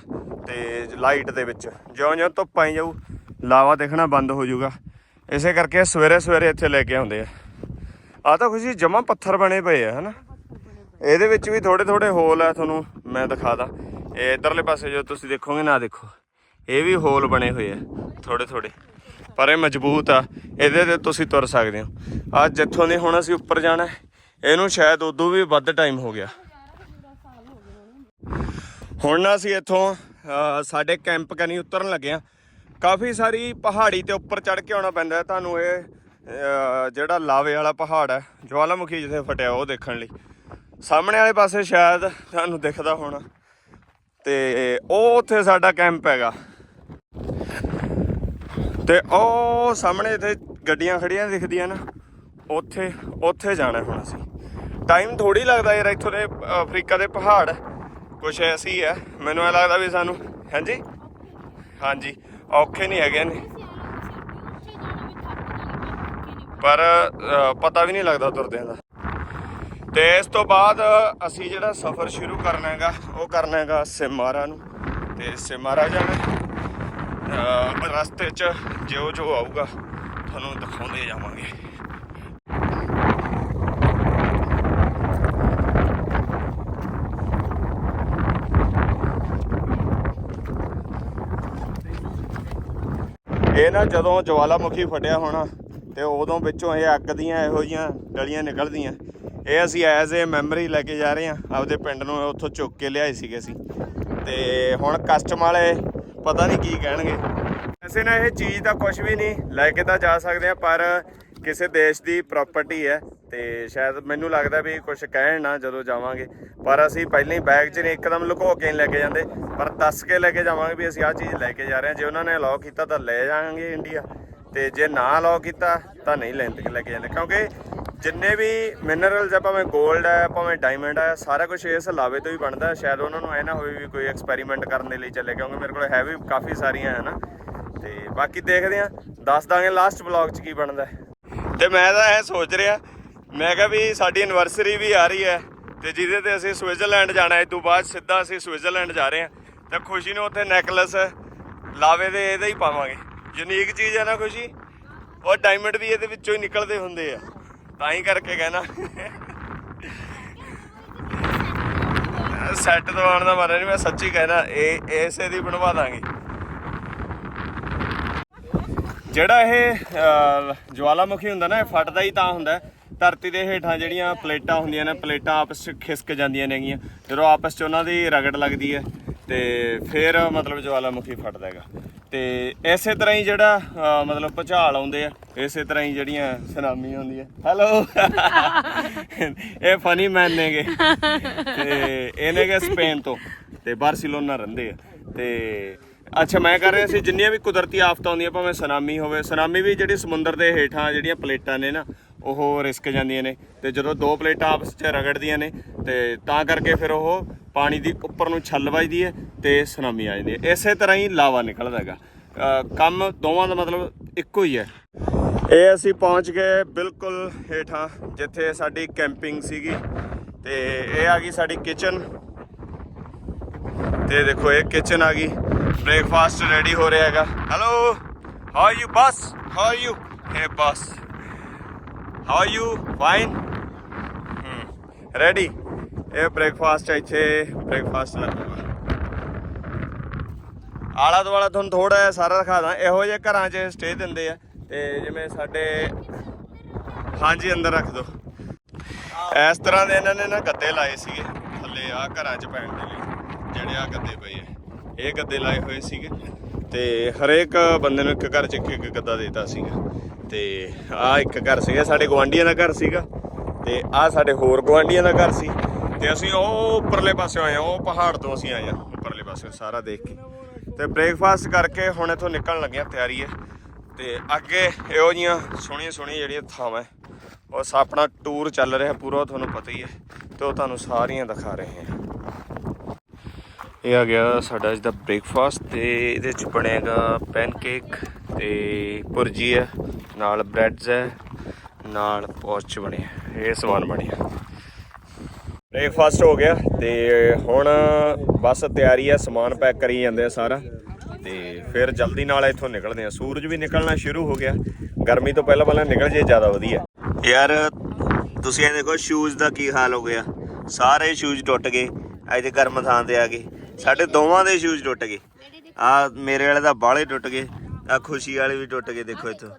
ਤੇ ਲਾਈਟ ਦੇ ਵਿੱਚ ਜਿਉਂ ਜਿਉਂ ਧੁੱਪ ਆਈ ਜਾਊ, ਲਾਵਾ ਦਿਖਣਾ ਬੰਦ ਹੋ ਜਾਊਗਾ। ਇਸੇ ਕਰਕੇ ਸਵੇਰੇ ਸਵੇਰੇ ਇੱਥੇ ਲੈ ਕੇ ਆਉਂਦੇ ਆ। ਆ ਤਾਂ ਖੁਸ਼ੀ ਜਮਾ ਪੱਥਰ ਬਣੇ ਪਏ ਆ, ਹਨਾ? ਇਹਦੇ ਵਿੱਚ ਵੀ ਥੋੜੇ ਥੋੜੇ ਹੋਲ ਆ ਤੁਹਾਨੂੰ ਮੈਂ ਦਿਖਾ ਦਾਂ ਇਹ ਇਧਰਲੇ ਪਾਸੇ ਜੋ ਤੁਸੀਂ ਦੇਖੋਗੇ ਨਾ ਦੇਖੋ। ਇਹ ਵੀ ਹੋਲ ਬਣੇ ਹੋਏ ਆ ਥੋੜੇ ਥੋੜੇ ਪਰ ਇਹ ਮਜ਼ਬੂਤ ਆ, ਇਹਦੇ ਤੇ ਤੁਸੀਂ ਤੁਰ ਸਕਦੇ ਹੋ। ਆ ਜਿੱਥੋਂ ਦੇ ਹੁਣ ਅਸੀਂ ਉੱਪਰ ਜਾਣਾ, ਇਹਨੂੰ ਸ਼ਾਇਦ ਉਦੋਂ ਵੀ ਵੱਧ ਟਾਈਮ ਹੋ ਗਿਆ। ਹੁਣ ਅਸੀਂ ਇੱਥੋਂ ਸਾਡੇ ਕੈਂਪ ਕਨੀ ਉਤਰਨ ਲੱਗੇ ਆ। ਕਾਫੀ ਸਾਰੀ ਪਹਾੜੀ ਤੇ ਉੱਪਰ ਚੜ ਕੇ ਆਉਣਾ ਪੈਂਦਾ ਤੁਹਾਨੂੰ ਇਹ ਜਿਹੜਾ ਲਾਵੇ ਵਾਲਾ ਪਹਾੜ ਹੈ, ਜਵਾਲਾਮੁਖੀ ਜਿੱਥੇ ਫਟਿਆ ਉਹ ਦੇਖਣ ਲਈ। ਸਾਹਮਣੇ ਵਾਲੇ ਪਾਸੇ ਸ਼ਾਇਦ ਤੁਹਾਨੂੰ ਦਿਖਦਾ ਹੋਣਾ। ਤੇ ਉਹ ਉੱਥੇ ਸਾਡਾ ਕੈਂਪ ਹੈਗਾ। ਤੇ ਉਹ ਸਾਹਮਣੇ ਇੱਥੇ ਗੱਡੀਆਂ ਖੜੀਆਂ ਦਿਖਦੀਆਂ ਨਾ, ਉੱਥੇ ਉੱਥੇ ਜਾਣਾ ਹੁਣ ਅਸੀਂ। ਟਾਈਮ ਥੋੜੀ ਲੱਗਦਾ ਯਾਰ ਇੱਥੋਂ ਦੇ, ਅਫਰੀਕਾ ਦੇ ਪਹਾੜ। ਕੁਛ ਐਸੀ ਹੈ, ਮੈਨੂੰ ਇਹ ਲੱਗਦਾ ਵੀ ਸਾਨੂੰ, ਹਾਂਜੀ? ਹਾਂਜੀ, ਔਖੇ ਨਹੀਂ ਹੈਗੇ ਨੇ ਪਰ ਪਤਾ ਵੀ ਨਹੀਂ ਲੱਗਦਾ ਤੁਰਦਿਆਂ ਦਾ। ਤੇ ਇਸ ਤੋਂ ਬਾਅਦ ਅਸੀਂ ਜਿਹੜਾ ਸਫ਼ਰ ਸ਼ੁਰੂ ਕਰਨਾ ਹੈਗਾ, ਉਹ ਕਰਨਾ ਹੈਗਾ ਸਿਮਾਰਾ ਨੂੰ। ਤੇ ਸਿਮਾਰਾ ਜਾਣਾ ਰਸਤੇ 'ਚ ਜੋ ਜੋ ਆਊਗਾ, ਤੁਹਾਨੂੰ ਦਿਖਾਉਂਦੇ ਜਾਵਾਂਗੇ। ਇਹ ਨਾ ਜਦੋਂ ਜਵਾਲਾਮੁਖੀ ਫਟਿਆ ਹੋਣਾ, ਤੇ ਉਦੋਂ ਵਿੱਚੋਂ ਇਹ ਅੱਗ ਦੀਆਂ ਇਹੋ ਜੀਆਂ ਡਲੀਆਂ ਨਿਕਲਦੀਆਂ। ਇਹ ਅਸੀਂ ਐਜ਼ ਏ ਮੈਮਰੀ ਲੈ ਕੇ ਜਾ ਰਹੇ ਹਾਂ। ਆਪਦੇ ਪਿੰਡ ਨੂੰ ਉੱਥੋਂ ਚੁੱਕ ਕੇ ਲਿਆਏ ਸੀਗੇ ਅਸੀਂ। ਤੇ ਹੁਣ ਕਸਟਮ ਵਾਲੇ ਪਤਾ ਨਹੀਂ ਕੀ ਕਹਿਣਗੇ। ਵੈਸੇ ਨਾ ਇਹ ਚੀਜ਼ ਤਾਂ ਕੁਝ ਵੀ ਨਹੀਂ, ਲੈ ਕੇ ਤਾਂ ਜਾ ਸਕਦੇ ਆ ਪਰ ਕਿਸੇ ਦੇਸ਼ ਦੀ ਪ੍ਰਾਪਰਟੀ ਹੈ ਤੇ ਸ਼ਾਇਦ ਮੈਨੂੰ ਲੱਗਦਾ ਵੀ ਕੁਝ ਕਹਿਣ ਨਾ ਜਦੋਂ ਜਾਵਾਂਗੇ। ਪਰ ਅਸੀਂ ਪਹਿਲਾਂ ਹੀ ਬੈਗ 'ਚ ਨਹੀਂ ਇੱਕਦਮ ਲੁਕੋ ਕੇ ਨਹੀਂ ਲੈ ਕੇ ਜਾਂਦੇ। ਪਰ ਦੱਸ ਕੇ ਲੈ ਕੇ ਜਾਵਾਂਗੇ ਵੀ ਅਸੀਂ ਆਹ ਚੀਜ਼ ਲੈ ਕੇ ਜਾ ਰਹੇ ਹਾਂ। ਜੇ ਉਹਨਾਂ ਨੇ ਅਲਾਉ ਕੀਤਾ ਤਾਂ ਲੈ ਜਾਵਾਂਗੇ ਇੰਡੀਆ ਤੇ ਜੇ ਨਾ ਅਲਾਉ ਕੀਤਾ ਤਾਂ ਨਹੀਂ ਲੈਂਦੇ, ਲੈ ਕੇ ਜਾਂਦੇ। ਕਿਉਂਕਿ ਜਿੰਨੇ ਵੀ ਮਿਨਰਲਸ ਆ, ਭਾਵੇਂ 골ਡ ਹੈ ਭਾਵੇਂ ਡਾਇਮੰਡ ਹੈ ਸਾਰਾ ਕੁਝ ਇਸ ਲਾਵੇ ਤੋਂ ਹੀ ਬਣਦਾ। ਸ਼ਾਇਦ ਉਹਨਾਂ ਨੂੰ ਐ ਨਾ ਹੋਵੇ ਵੀ ਕੋਈ ਐਕਸਪੈਰੀਮੈਂਟ ਕਰਨ ਦੇ ਲਈ ਚੱਲੇ, ਕਿਉਂਕਿ ਮੇਰੇ ਕੋਲ ਹੈ ਵੀ ਕਾਫੀ ਸਾਰੀਆਂ ਹੈ ਨਾ ਤੇ ਬਾਕੀ ਦੇਖਦੇ ਆ ਦੱਸ ਦਾਂਗੇ ਲਾਸਟ ਵਲੌਗ 'ਚ ਕੀ ਬਣਦਾ ਹੈ। ਤੇ ਮੈਂ ਤਾਂ ਇਹ ਸੋਚ ਰਿਹਾ, ਮੈਂ ਕਿਹਾ ਵੀ ਸਾਡੀ ਐਨਵਰਸਰੀ ਵੀ ਆ ਰਹੀ ਹੈ, ਤੇ ਜਿਹਦੇ ਤੇ ਅਸੀਂ ਸਵਿਟਜ਼ਰਲੈਂਡ ਜਾਣਾ ਹੈ ਤੋਂ ਬਾਅਦ ਸਿੱਧਾ ਅਸੀਂ ਸਵਿਟਜ਼ਰਲੈਂਡ ਜਾ ਰਹੇ ਹਾਂ। ਤੇ ਖੁਸ਼ੀ ਨੂੰ ਉੱਥੇ ਨੈਕਲਸ ਲਾਵੇ ਦੇ ਇਹਦਾ ਹੀ ਪਾਵਾਂਗੇ। ਯੂਨੀਕ ਚੀਜ਼ ਹੈ ਨਾ ਖੁਸ਼ੀ? ਉਹ ਡਾਇਮੰਡ ਵੀ ਇਹਦੇ ਵਿੱਚੋਂ ਹੀ ਨਿਕਲਦੇ ਹੁੰਦੇ ਆ। ਤਾਂ ਹੀ ਕਰਕੇ ਕਹਿਣਾ। ਸੈੱਟ ਦਵਾਉਣ ਦਾ ਮਾਰਾ ਨਹੀਂ ਮੈਂ ਸੱਚੀ ਕਹਿਣਾ, ਇਹ, ਇਸੇ ਦੀ ਬਣਵਾ ਦਾਂਗੇ। ਜਿਹੜਾ ਇਹ ਜਵਾਲਾਮੁਖੀ ਹੁੰਦਾ ਨਾ, ਇਹ ਫਟਦਾ ਹੀ ਤਾਂ ਹੁੰਦਾ ਧਰਤੀ ਦੇ ਹੇਠਾਂ ਜਿਹੜੀਆਂ ਪਲੇਟਾਂ ਹੁੰਦੀਆਂ ਨੇ, ਪਲੇਟਾਂ ਆਪਸ ਵਿੱਚ ਖਿਸਕ ਜਾਂਦੀਆਂ ਨੇਗੀਆਂ ਜਦੋਂ ਆਪਸ 'ਚ ਉਹਨਾਂ ਦੀ ਰਗੜ ਲੱਗਦੀ ਹੈ, ਤੇ ਫਿਰ ਮਤਲਬ ਜਵਾਲਾਮੁਖੀ ਫਟਦਾ ਹੈਗਾ। ਤੇ ਇਸੇ ਤਰ੍ਹਾਂ ਹੀ ਜਿਹੜਾ ਅਹ, ਮਤਲਬ ਭੁਚਾਲ ਆਉਂਦੇ ਆ ਇਸੇ ਤਰ੍ਹਾਂ ਹੀ ਜਿਹੜੀਆਂ ਸੁਨਾਮੀ ਹੁੰਦੀ ਹੈ ਹੈਲੋ ਇਹ ਫਨੀ ਮੈਨ ਨੇਗੇ। ਤੇ ਇਹ ਨੇਗੇ ਸਪੇਨ ਤੋਂ। ਤੇ ਬਾਰਸੀਲੋਨਾ ਰਹਿੰਦੇ ਆ। ਤੇ ਅੱਛਾ ਮੈਂ ਕਰ ਰਿਹਾ ਸੀ ਜਿੰਨੀਆਂ ਵੀ ਕੁਦਰਤੀ ਆਫਤਾਂ ਆਉਂਦੀਆਂ ਭਾਵੇਂ ਸੁਨਾਮੀ ਹੋਵੇ ਸੁਨਾਮੀ ਵੀ ਜਿਹੜੀ ਸਮੁੰਦਰ ਦੇ ਹੇਠਾਂ ਜਿਹੜੀਆਂ ਪਲੇਟਾਂ ਨੇ ਨਾ ਉਹ ਰਿਸਕ ਜਾਂਦੀਆਂ ਨੇ ਤੇ ਜਦੋਂ ਦੋ ਪਲੇਟਾਂ ਆਪਸ 'ਚ ਰਗੜਦੀਆਂ ਨੇ ਤੇ ਤਾਂ ਕਰਕੇ ਫਿਰ ਉਹ ਪਾਣੀ ਦੀ ਉੱਪਰ ਨੂੰ ਛੱਲ ਵੱਜਦੀ ਹੈ ਤੇ ਸੁਨਾਮੀ ਆ ਜਾਂਦੀ ਹੈ। ਇਸੇ ਤਰ੍ਹਾਂ ਹੀ ਲਾਵਾ ਨਿਕਲਦਾ ਹੈਗਾ। ਕੰਮ ਦੋਵਾਂ ਦਾ ਮਤਲਬ ਇੱਕੋ ਹੀ ਹੈ। ਇਹ ਅਸੀਂ ਪਹੁੰਚ ਗਏ ਬਿਲਕੁਲ ਹੇਠਾਂ, ਜਿੱਥੇ ਸਾਡੀ ਕੈਂਪਿੰਗ ਸੀਗੀ। ਤੇ ਇਹ ਆ ਗਈ ਸਾਡੀ ਕਿਚਨ। ਤੇ ਦੇਖੋ, ਇਹ ਕਿਚਨ ਆ ਗਈ। ਬ੍ਰੇਕਫਾਸਟ ਰੈਡੀ ਹੋ ਰਿਹਾ ਹੈਗਾ। ਹੈਲੋ ਹਾਊ ਯੂ ਬਸ how are you hey bus how are you fine ready ਇਹ ਬ੍ਰੇਕਫਾਸਟ ਇੱਥੇ ਬ੍ਰੇਕਫਾਸਟ ਲੱਗੂਗਾ ਆਲਾ ਦੁਆਲਾ ਤੁਹਾਨੂੰ ਥੋੜਾ ਜਿਹਾ ਸਾਰਾ ਦਿਖਾ ਦਾਂ। ਇਹੋ ਜਿਹੇ ਘਰਾਂ 'ਚ ਸਟੇ ਦਿੰਦੇ ਆ। ਤੇ ਜਿਵੇਂ ਸਾਡੇ ਹਾਂਜੀ, ਅੰਦਰ ਰੱਖ ਦੋ ਇਸ ਤਰ੍ਹਾਂ ਦੇ ਇਹਨਾਂ ਨੇ ਨਾ ਗੱਦੇ ਲਾਏ ਸੀਗੇ। ਥੱਲੇ ਆ ਘਰਾਂ 'ਚ ਪੈਣ ਦੇ ਲਈ, ਜਿਹੜੇ ਆ ਗੱਦੇ ਪਏ ਆ। ਇਹ ਗੱਦੇ ਲਾਏ ਹੋਏ ਸੀਗੇ। ਤੇ ਹਰੇਕ ਬੰਦੇ ਨੂੰ ਇੱਕ ਘਰ 'ਚ ਇੱਕ ਇੱਕ ਗੱਦਾ ਦਿੱਤਾ ਸੀਗਾ। ਤੇ ਆ ਇੱਕ ਘਰ ਸੀਗਾ, ਸਾਡੇ ਗਵਾਂਢੀਆਂ ਦਾ ਘਰ ਸੀਗਾ ਤੇ ਆ ਸਾਡੇ ਹੋਰ ਗਵਾਂਢੀਆਂ ਦਾ ਘਰ ਸੀ ਤੇ ਅਸੀਂ ਉਹ ਉੱਪਰਲੇ ਪਾਸੇ ਆਏ ਆ ਉਹ ਪਹਾੜ ਤੋਂ ਅਸੀਂ ਆਏ ਆ ਉੱਪਰਲੇ ਪਾਸੇ ਸਾਰਾ ਦੇਖ ਕੇ। ਤੇ ਬ੍ਰੇਕਫਾਸਟ ਕਰਕੇ ਹੁਣ ਇੱਥੋਂ ਨਿਕਲਣ ਲੱਗਿਆ ਤਿਆਰੀ ਹੈ। ਤੇ ਅੱਗੇ ਇਹੋ ਜੀਆਂ ਸੋਹਣੀਆਂ ਸੋਹਣੀਆਂ ਜਿਹੜੀਆਂ ਥਾਵਾਂ ਹੈ ਉਹ ਸ- ਆਪਣਾ ਟੂਰ ਚੱਲ ਰਿਹਾ, ਪੂਰਾ ਤੁਹਾਨੂੰ ਪਤਾ ਹੀ ਹੈ ਤੇ ਉਹ ਤੁਹਾਨੂੰ ਸਾਰੀਆਂ ਦਿਖਾ ਰਹੇ ਹਾਂ। ਇਹ ਆ ਗਿਆ ਸਾਡਾ ਅੱਜ ਦਾ ਬ੍ਰੇਕਫਾਸਟ ਤੇ ਇਹਦੇ ਚ ਬਣੇਗਾ ਪੈਨਕੇਕ ਤੇ ਪੁਰਜੀ ਹੈ, ਨਾਲ ਬ੍ਰੈਡਸ ਹੈ, ਨਾਲ ਪੋਸਚ ਬਣਿਆ ਇਹ ਸਮਾਨ ਬਣਿਆ ਬ੍ਰੇਕਫਾਸਟ ਹੋ ਗਿਆ ਤੇ ਹੁਣ ਬਸ ਤਿਆਰੀ ਹੈ, ਸਮਾਨ ਪੈਕ ਕਰੀ ਜਾਂਦੇ ਆ ਸਾਰਾ। ਤੇ ਫਿਰ ਜਲਦੀ ਨਾਲ ਇੱਥੋਂ ਨਿਕਲਦੇ ਆ। ਸੂਰਜ ਵੀ ਨਿਕਲਣਾ ਸ਼ੁਰੂ ਹੋ ਗਿਆ। ਗਰਮੀ ਤੋਂ ਪਹਿਲਾਂ ਪਹਿਲਾਂ ਨਿਕਲ ਜੇ ਜ਼ਿਆਦਾ ਵਧੀਆ। ਯਾਰ, ਤੁਸੀਂ ਇਹ ਦੇਖੋ ਸ਼ੂਜ਼ ਦਾ ਕੀ ਹਾਲ ਹੋ ਗਿਆ। ਸਾਰੇ ਸ਼ੂਜ਼ ਟੁੱਟ ਗਏ। ਅੱਜ ਤੇ ਗਰਮ ਥਾਂ ਤੇ ਆ ਗਏ। ਸਾਡੇ ਦੋਵਾਂ ਦੇ ਸ਼ੂਜ਼ ਟੁੱਟ ਗਏ। ਆ ਮੇਰੇ ਵਾਲੇ ਦਾ ਬਾਲੇ ਟੁੱਟ ਗਏ ਆ ਖੁਸ਼ੀ ਵਾਲੇ ਵੀ ਟੁੱਟ ਗਏ ਦੇਖੋ ਇੱਥੋਂ।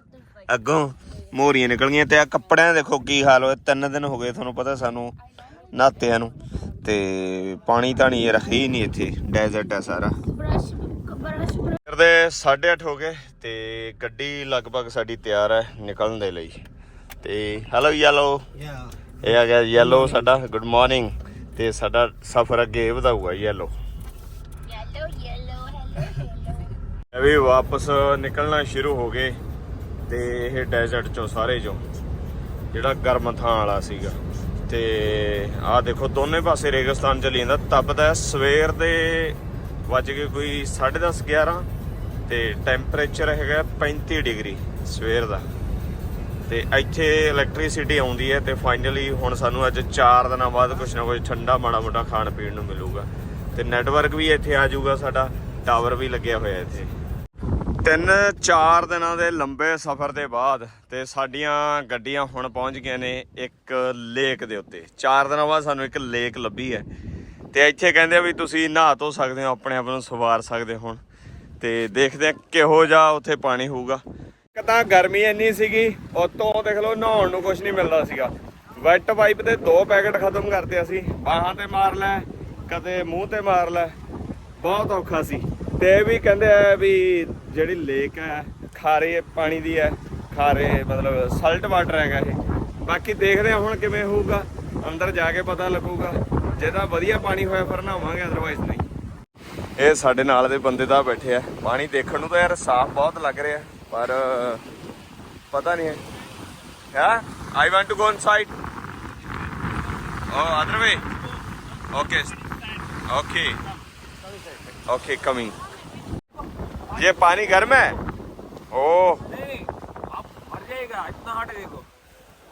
ਅੱਗੋਂ ਮੋਰੀਆਂ ਨਿਕਲ ਗਈਆਂ ਤੇ ਆ ਕੱਪੜਿਆਂ ਦੇਖੋ ਕੀ ਹਾਲ ਹੋਇਆ ਤਿੰਨ ਦਿਨ ਹੋ ਗਏ ਤੁਹਾਨੂੰ ਪਤਾ ਸਾਨੂੰ ਨਹਾਤਿਆਂ ਨੂੰ ਤੇ ਪਾਣੀ ਧਾਣੀ ਇਹ ਰਹੀ ਨਹੀਂ ਇੱਥੇ ਡੈਜ਼ਰਟ ਹੈ ਸਾਰਾ. ਕਰਦੇ 8:30 ਹੋ ਗਏ ਤੇ ਗੱਡੀ ਲਗਭਗ ਸਾਡੀ ਤਿਆਰ ਹੈ ਨਿਕਲਣ ਦੇ ਲਈ। ਤੇ ਹੈਲੋ ਯੈਲੋ ਇਹ ਆ ਗਿਆ ਯੈਲੋ ਸਾਡਾ ਗੁੱਡ ਮਾਰਨਿੰਗ ਤੇ ਸਾਡਾ ਸਫ਼ਰ ਅੱਗੇ ਵਧਾਊਗਾ ਯੈਲੋ ਵੀ ਵਾਪਸ ਨਿਕਲਣਾ ਸ਼ੁਰੂ ਹੋ ਗਏ ਤੇ ਇਹ ਡੈਜ਼ਰਟ ਚੋਂ ਸਾਰੇ ਚੋਂ, ਜਿਹੜਾ ਗਰਮ ਥਾਂ ਵਾਲਾ ਸੀਗਾ। ਤੇ ਆਹ ਦੇਖੋ, ਦੋਨੇ ਪਾਸੇ ਰੇਗਿਸਤਾਨ ਚਲੀ ਜਾਂਦਾ ਤਪਦਾ ਸਵੇਰ ਦੇ ਵੱਜ ਕੇ ਕੋਈ 10:30 11 ਤੇ ਟੈਂਪਰੇਚਰ ਹੈਗਾ 35 ਡਿਗਰੀ ਸਵੇਰ ਦਾ। ਤੇ ਇੱਥੇ ਇਲੈਕਟ੍ਰਿਸਿਟੀ ਆਉਂਦੀ ਹੈ ਤੇ ਫਾਈਨਲੀ ਹੁਣ ਸਾਨੂੰ ਅੱਜ 4 ਦਿਨਾਂ ਬਾਅਦ ਕੁਝ ਨਾ ਕੁਝ ਠੰਡਾ ਮਾੜਾ ਮੋਟਾ ਖਾਣ ਪੀਣ ਨੂੰ ਮਿਲੂਗਾ। ਤੇ ਨੈਟਵਰਕ ਵੀ ਇੱਥੇ ਆ ਜਾਊਗਾ ਸਾਡਾ। ਟਾਵਰ ਵੀ ਲੱਗਿਆ ਹੋਇਆ ਇੱਥੇ। ਤਿੰਨ ਚਾਰ ਦਿਨਾਂ ਦੇ ਲੰਬੇ ਸਫ਼ਰ ਦੇ ਬਾਅਦ ਤੇ ਸਾਡੀਆਂ ਗੱਡੀਆਂ ਹੁਣ ਪਹੁੰਚ ਗਈਆਂ ਨੇ ਇੱਕ ਲੇਕ ਦੇ ਉੱਤੇ। ਚਾਰ ਦਿਨਾਂ ਬਾਅਦ ਸਾਨੂੰ ਇੱਕ ਲੇਕ ਲੱਭੀ ਹੈ। ਤੇ ਇੱਥੇ ਕਹਿੰਦੇ ਆ ਵੀ ਤੁਸੀਂ ਨਹਾ ਧੋ ਸਕਦੇ ਹੋ, ਆਪਣੇ ਆਪ ਨੂੰ ਸਵਾਰ ਸਕਦੇ ਹੋ ਹੁਣ। ਤੇ ਦੇਖਦੇ ਆ ਕਿਹੋ ਜਿਹਾ ਉੱਥੇ ਪਾਣੀ ਹੋਊਗਾ। ਇੱਕ ਤਾਂ ਗਰਮੀ ਇੰਨੀ ਸੀਗੀ, ਉਤੋਂ ਦੇਖ ਲਓ ਨਹਾਉਣ ਨੂੰ ਕੁਝ ਨਹੀਂ ਮਿਲਦਾ ਸੀਗਾ। ਵੈਟ ਪਾਈਪ ਦੇ ਦੋ ਪੈਕਟ ਖਤਮ ਕਰਤੇ ਅਸੀਂ, ਬਾਹਾਂ ਤੇ ਮਾਰ ਲੈ, ਕਦੇ ਮੂੰਹ ਤੇ ਮਾਰ ਲੈ। ਬਹੁਤ ਔਖਾ ਸੀ। ਤੇ ਵੀ ਕਹਿੰਦੇ ਆ ਵੀ ਜਿਹੜੀ ਲੇਕ ਹੈ ਖਾਰੇ ਪਾਣੀ ਦੀ ਹੈ ਖਾਰੇ ਮਤਲਬ ਸਲਟ ਵਾਟਰ ਹੈਗਾ ਇਹ ਬਾਕੀ ਦੇਖਦੇ ਹਾਂ ਹੁਣ ਕਿਵੇਂ ਹੋਊਗਾ ਅੰਦਰ ਜਾ ਕੇ ਪਤਾ ਲੱਗੂਗਾ ਜੇ ਵਧੀਆ ਪਾਣੀ ਹੋਇਆ ਫਿਰ ਨਹਾਵਾਂਗੇ ਅਦਰਵਾਇਜ਼ ਨਹੀਂ ਇਹ ਸਾਡੇ ਨਾਲ ਦੇ ਬੰਦੇ ਦਾ ਬੈਠੇ ਆ ਪਾਣੀ ਦੇਖਣ ਨੂੰ ਤਾਂ ਯਾਰ ਸਾਫ਼ ਬਹੁਤ ਲੱਗ ਰਿਹਾ ਪਰ ਪਤਾ ਨਹੀਂ ਹੈ ਹਾਂ I want to go inside Oh, other way. Okay. Okay. Okay. ये पानी गर्म है ओ नहीं आप मर जाएगा इतना हट देखो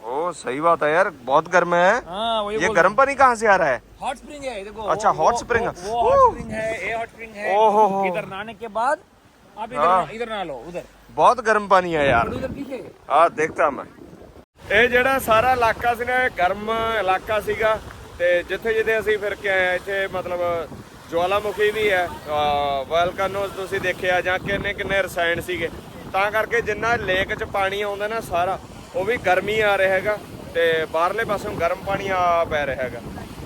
ओ सही बात है यार बहुत गर्म है हाँ वही ये गर्म पानी कहाँ से आ रहा है हॉट स्प्रिंग है देखो अच्छा, वो- hot वो- spring है। वो वो हॉट स्प्रिंग है ये हॉट स्प्रिंग है ओहो हो। इधर नहाने के बाद आप इधर हाँ। ना- इधर नहा लो उधर बहुत गर्म पानी है यार और उधर पीछे ਆ ਦੇਖਦਾ ਮੈਂ ਇਹ ਜਿਹੜਾ ਸਾਰਾ ਇਲਾਕਾ ਸੀ ਨਾ ਇਹ ਗਰਮ ਇਲਾਕਾ ਸੀਗਾ ਤੇ ਜਿੱਥੇ ਜਿੱਥੇ ਅਸੀਂ ਫਿਰ ਕੇ ਆਏ ਇੱਥੇ ਮਤਲਬ ਜਵਾਲਾਮੁਖੀ ਵੀ ਹੈ ਵੈਲਕਾਨੋਸ ਤੁਸੀਂ ਦੇਖਿਆ ਜਾਂ ਕਿੰਨੇ ਕਿੰਨੇ ਰਸਾਇਣ ਸੀਗੇ। ਤਾਂ ਕਰਕੇ ਜਿੰਨਾ ਲੇਕ 'ਚ ਪਾਣੀ ਆਉਂਦਾ ਨਾ ਸਾਰਾ, ਉਹ ਵੀ ਗਰਮੀ ਆ ਰਿਹਾ ਹੈਗਾ ਤੇ ਬਾਹਰਲੇ ਪਾਸੋਂ ਗਰਮ ਪਾਣੀ ਆ ਪੈ ਰਿਹਾ ਹੈਗਾ।